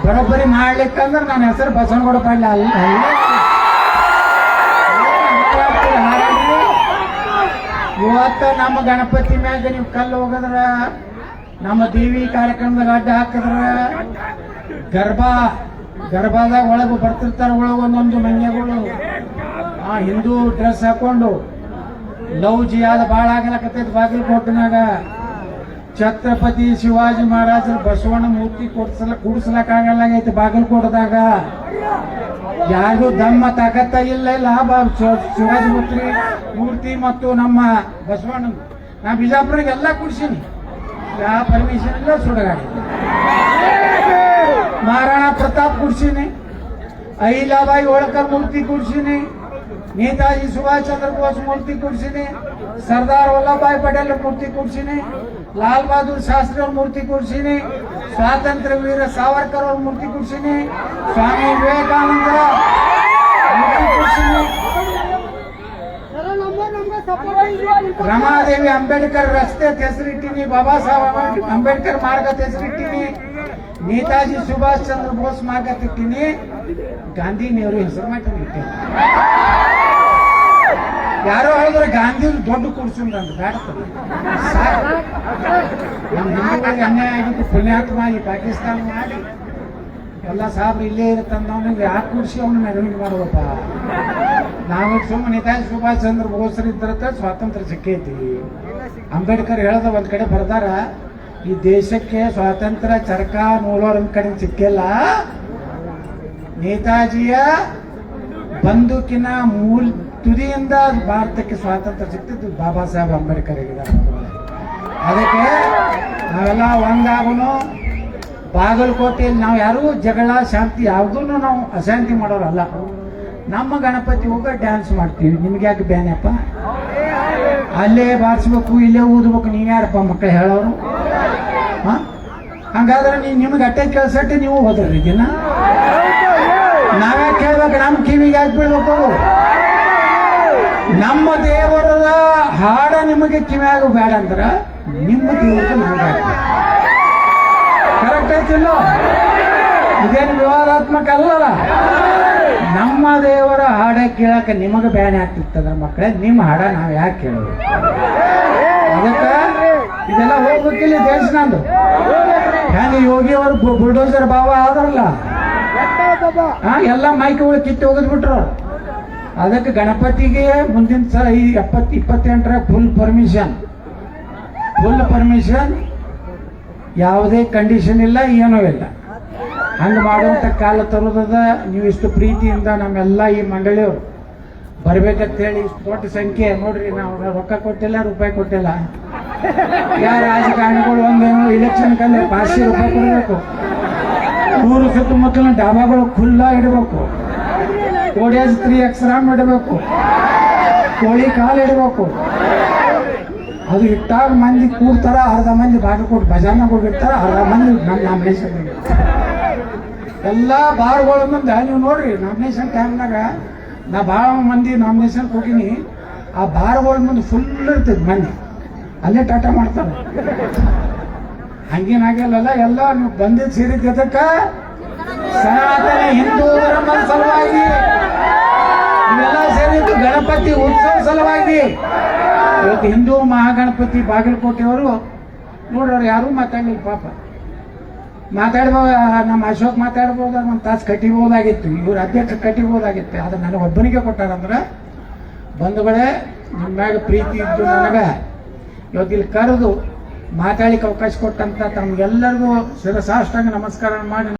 ಬರೋಬ್ಬರಿ ಮಾಡ್ಲಿಕ್ಕಂದ್ರೆ ನನ್ನ ಹೆಸರು ಬಸವನಗೌಡ ಪಾಡ್ಲ ಅಲ್ಲ. ಇವತ್ತು ನಮ್ಮ ಗಣಪತಿ ಮ್ಯಾಗ ನೀವು ಕಲ್ಲು ಹೋಗದ್ರ, ನಮ್ಮ ದೇವಿ ಕಾರ್ಯಕ್ರಮದಾಗ ಅಡ್ಡ ಹಾಕಿದ್ರ, ಗರ್ಭ, ಗರ್ಭದಾಗ ಒಳಗೆ ಬರ್ತಿರ್ತಾರ ಒಳಗೆ ಒಂದೊಂದು ಮನ್ಯಗಳು ಆ ಹಿಂದೂ ಡ್ರೆಸ್ ಹಾಕೊಂಡು ಲವ್ ಜಿಯಾದ ಭಾಳ ಆಗ್ಲಕತ್ತೈತಿ ಬಾಗಲಕೋಟಿನಾಗ. ಛತ್ರಪತಿ ಶಿವಾಜಿ ಮಹಾರಾಜರ ಬಸವಣ್ಣ ಮೂರ್ತಿ ಕೊಡ್ಸಲ, ಕೂಡ್ಸಲಕ್ಕಾಗಲ್ಲಾಗೈತಿ ಬಾಗಲಕೋಟದಾಗ. ಯಾರಿಗೂ ದಮ್ಮ ತಾಕತ್ತ ಇಲ್ಲ ಇಲ್ಲ. ಶಿವಾಜಿ ಮೂರ್ತಿ ಮೂರ್ತಿ ಮತ್ತು ನಮ್ಮ ಬಸವಣ್ಣ, ನಾ ಬಿಜಾಪುರಿಗೆ ಎಲ್ಲ ಕುಡ್ಸೀನಿ. ಯಾವ ಪರ್ಮಿಷನ್ ಇಲ್ಲ, ಸುಡಗಾಡಿ. ಮಹಾರಾಣಾ ಪ್ರತಾಪ್ ಕುಡ್ಸೀನಿ. ಅಹಿಲಾಬಾಯಿ ಹೋಳ್ಕರ್ ಮೂರ್ತಿ ಕುಡ್ಸೀನಿ. ನೇತಾಜಿ ಸುಭಾಷ್ ಚಂದ್ರ ಬೋಸ್ ಮೂರ್ತಿ ಕೂಡಿಸಿನಿ, ಸರ್ದಾರ್ ವಲ್ಲಭಭಾಯ್ ಪಟೇಲ್ ಮೂರ್ತಿ ಕುಡ್ಸೀನಿ, ಲಾಲ್ ಬಹದ್ದೂರ್ ಶಾಸ್ತ್ರಿ ಅವ್ರ ಮೂರ್ತಿ ಕುಡ್ಸೀನಿ, ಸ್ವಾತಂತ್ರ್ಯ ವೀರ ಸಾವರ್ಕರ್ ಅವ್ರ ಮೂರ್ತಿ ಕುಡ್ಸೀನಿ, ಸ್ವಾಮಿ ವಿವೇಕಾನಂದರ ಮೂರ್ತಿ ರಮಾದೇವಿ ಅಂಬೇಡ್ಕರ್ ರಸ್ತೆ ಹೆಸರಿಟ್ಟಿನಿ ಬಾಬಾ ಸಾಹೇಬ್ ಅಂಬೇಡ್ಕರ್ ಮಾರ್ಗ ಹೆಸರಿಟ್ಟಿನಿ ನೇತಾಜಿ ಸುಭಾಷ್ ಚಂದ್ರ ಬೋಸ್ ಮಾರ್ಗ ಇಟ್ಟಿನಿ ಗಾಂಧಿ ನೆಹರು ಹೆಸರು ಮಾಡಿ ಯಾರೋ ಹೇಳಿದ್ರೆ ಗಾಂಧಿ ದೊಡ್ಡ ಅಂತ ಬ್ಯಾಡ್ತದೆ ನಮ್ಮ ಅನ್ಯಾಯ ಆಗಿತ್ತು ಪುಣ್ಯಾತ್ಮ ಈ ಪಾಕಿಸ್ತಾನ ಮಾಡಿ. ಎಲ್ಲ ಸಾಬ್ರು ಇಲ್ಲೇ ಇರುತ್ತಂದವನಿಗೆ ಯಾಕೆ ಕೂಡಿಸಿ ಅವನು ಮೆರವಣಿಗೆ ಮಾಡುವಪ್ಪ. ನಾವು ಸುಮ್ಮನೆ ನೇತಾಜಿ ಸುಭಾಷ್ ಚಂದ್ರ ಬೋಸರ್ ಇದ್ರತ್ತ ಸ್ವಾತಂತ್ರ್ಯ ಸಿಕ್ಕೈತಿ. ಅಂಬೇಡ್ಕರ್ ಹೇಳದ ಒಂದ್ ಕಡೆ ಬರ್ದಾರ, ಈ ದೇಶಕ್ಕೆ ಸ್ವಾತಂತ್ರ್ಯ ಚರಕ ನೂಲೋರ್ ಒಂದ್ ಕಡೆ ಸಿಕ್ಕಿಲ್ಲ. ನೇತಾಜಿಯ ಬಂದೂಕಿನ ಮೂಲ ತುದಿಯಿಂದ ಭಾರತಕ್ಕೆ ಸ್ವಾತಂತ್ರ್ಯ ಸಿಕ್ತಿದ್ದು ಬಾಬಾ ಸಾಹೇಬ್ ಅಂಬೇಡ್ಕರ್ ಅದಕ್ಕೆ ನಾವೆಲ್ಲ ಒಂದಾಗೂ ಬಾಗಲಕೋಟೆಯಲ್ಲಿ ನಾವು ಯಾರೂ ಜಗಳ, ಶಾಂತಿ ಯಾವುದೂ ನಾವು ಅಶಾಂತಿ ಮಾಡೋರಲ್ಲ. ನಮ್ಮ ಗಣಪತಿ ಹೋಗ ಡ್ಯಾನ್ಸ್ ಮಾಡ್ತೀವಿ. ನಿಮ್ಗೆ ಯಾಕೆ ಬ್ಯಾನಪ್ಪ? ಅಲ್ಲೇ ಬಾರಿಸ್ಬೇಕು, ಇಲ್ಲೇ ಊದ್ಬೇಕು ನೀವು ಯಾರಪ್ಪ ಮಕ್ಕಳು ಹೇಳೋರು? ಹಾಂ? ಹಂಗಾದ್ರೆ ನೀವು ನಿಮ್ಗೆ ಅಟ್ಟೆ ಕೆಲಸಟ್ಟೆ ನೀವು ಹೋದ್ರಿ ದಿನ? ನಾವ್ಯಾಕೆ ಕೇಳ್ಬೇಕು, ನಮ್ಮ ಕಿವಿಗೆ ಯಾಕೆ ಬೀಳ್ಬೇಕು ನಮ್ಮ ದೇವರ ಹಾಡ ನಿಮಗೆ ಕಿವಿಯಾಗ ಬೇಡ ಅಂದ್ರ ನಿಮ್ಮ ದೇವರಿಗೆ ನಮ್ಗೆ ಕರೆಕ್ಟ್ ಆಯ್ತಿಲ್ಲ ಇದೇನು ವಿವಾದಾತ್ಮಕ ಅಲ್ಲಲ್ಲ? ನಮ್ಮ ದೇವರ ಹಾಡ ಕೇಳಕ್ಕೆ ನಿಮಗೆ ಬ್ಯಾನೆ ಆಗ್ತಿತ್ತದ ಮಕ್ಕಳೇ, ನಿಮ್ಮ ಹಾಡ ನಾವು ಯಾಕೆ ಕೇಳೋದು? ಅದಕ್ಕೆ ಇದೆಲ್ಲ ಹೋಗ್ಬೇಕಿಲ್ಲ ದೇಶ ನಂದು. ಹ್ಯಾಂಗ ಯೋಗಿ ಅವರು ಬುಲ್ಡೋಸರ್ ಭಾವ ಆದ್ರಲ್ಲ? ಹಾ, ಎಲ್ಲ ಮೈಕ್ಗಳು ಕಿತ್ತು ಹೋಗಿದ್ಬಿಟ್ರು ಅದಕ್ಕೆ ಗಣಪತಿಗೆ ಮುಂದಿನ ಸಲ ಈ ಎಪ್ಪತ್, ಇಪ್ಪತ್ತೆಂಟರ ಫುಲ್ ಪರ್ಮಿಷನ್ ಫುಲ್ ಪರ್ಮಿಷನ್ ಯಾವುದೇ ಕಂಡೀಷನ್ ಇಲ್ಲ, ಏನೂ ಇಲ್ಲ. ಹಂಗೆ ಮಾಡುವಂಥ ಕಾಲ ತರೋದದ ನೀವು ಇಷ್ಟು ಪ್ರೀತಿಯಿಂದ ನಮ್ಮೆಲ್ಲ ಈ ಮಂಡಳಿಯವರು. ಬರ್ಬೇಕಂತೇಳಿ ಇಷ್ಟು ದೊಡ್ಡ ಸಂಖ್ಯೆ. ನೋಡ್ರಿ, ನಾವು ರೊಕ್ಕ ಕೊಟ್ಟಿಲ್ಲ, ರೂಪಾಯಿ ಕೊಟ್ಟಿಲ್ಲ. ಯಾರ ರಾಜಕಾರಣಿಗಳು ಒಂದೇನು ಇಲೆಕ್ಷನ್ ಕಂದ್ರೆ ಪಾಚಿ ರೂಪಾಯಿ ಕೊಡಬೇಕು. ಊರು ಸುತ್ತಮುತ್ತಲಿನ ಡಾಬಾಗಳು ಖುಲ್ಲಾ ಇಡಬೇಕು. ಕೋಡಿಯಾಜ್ ತ್ರೀ ಎಕ್ಸ್ರಾಮ್ ಇಡಬೇಕು ಕೋಳಿ ಕಾಲು ಇಡಬೇಕು. ಅದು ಇಟ್ಟಾಗ ಮಂದಿ ಕೂಡ್ತಾರ, ಅರ್ಧ ಮಂದಿ ಬಾಗಲಕೋಟೆ ಭಜಾನಾಗ ಹೋಗಿರ್ತಾರ ಅರ್ಧ ಮಂದಿ ನಮ್ಮ ನಾಮಿನೇಷನ್ ಎಲ್ಲ ಬಾರ್ಗಳ ಮುಂದೆ ನೀವು ನೋಡ್ರಿ, ನಾಮಿನೇಷನ್ ಟೈಮ್ನಾಗ ನಾ ಭಾಳ ಮಂದಿ ನಾಮಿನೇಷನ್ ಹೋಗಿನಿ. ಆ ಬಾರ್ಗಳ ಮುಂದೆ ಫುಲ್ ಇರ್ತೈತಿ ಮಂದಿ ಅಲ್ಲೇ ಟಾಟಾ ಮಾಡ್ತಾರೆ. ಹಂಗೇನಾಗಿಲ್ಲಲ್ಲ ಎಲ್ಲ ನೀವು ಬಂದಿದ್ದು ಸೇರಿದ್ದಕ್ಕ ಸನಾತನ ಹಿಂದೂ ಧರ್ಮದ ಸಲುವಾಗಿ. ಇವೆಲ್ಲ ಸೇರಿದ್ದು ಗಣಪತಿ ಉತ್ಸವ ಸಲುವಾಗಿ. ಇವತ್ತು ಹಿಂದೂ ಮಹಾಗಣಪತಿ ಬಾಗಲಕೋಟೆಯವರು ನೋಡೋರು ಯಾರೂ ಮಾತಾಡ್ಲಿಲ್ಲ ಪಾಪ. ಮಾತಾಡ್ಬೋದು ನಮ್ಮ ಅಶೋಕ್ ಮಾತಾಡ್ಬೋದು, ನಮ್ಮ ತಾಸು ಕಟ್ಟಿಬೋದಾಗಿತ್ತು. ಇವ್ರ ಅಧ್ಯಕ್ಷ ಕಟ್ಟಿಬೋದಾಗಿತ್ತು. ಆದ್ರೆ ನನಗೆ ಒಬ್ಬನಿಗೆ ಕೊಟ್ಟಾರಂದ್ರೆ, ಬಂಧುಗಳೇ ನಿಮ್ಮ ಮ್ಯಾಗ ಪ್ರೀತಿ ಇದ್ದು ನನಗೆ. ಇವತ್ತಿಲ್ಲಿ ಕರೆದು ಮಾತಾಡ್ಲಿಕ್ಕೆ ಅವಕಾಶ ಕೊಟ್ಟಂತ ತಮ್ಗೆಲ್ಲರಿಗೂ ಶಿರಸಾಷ್ಟಾಂಗ ನಮಸ್ಕಾರ ಮಾಡಿ.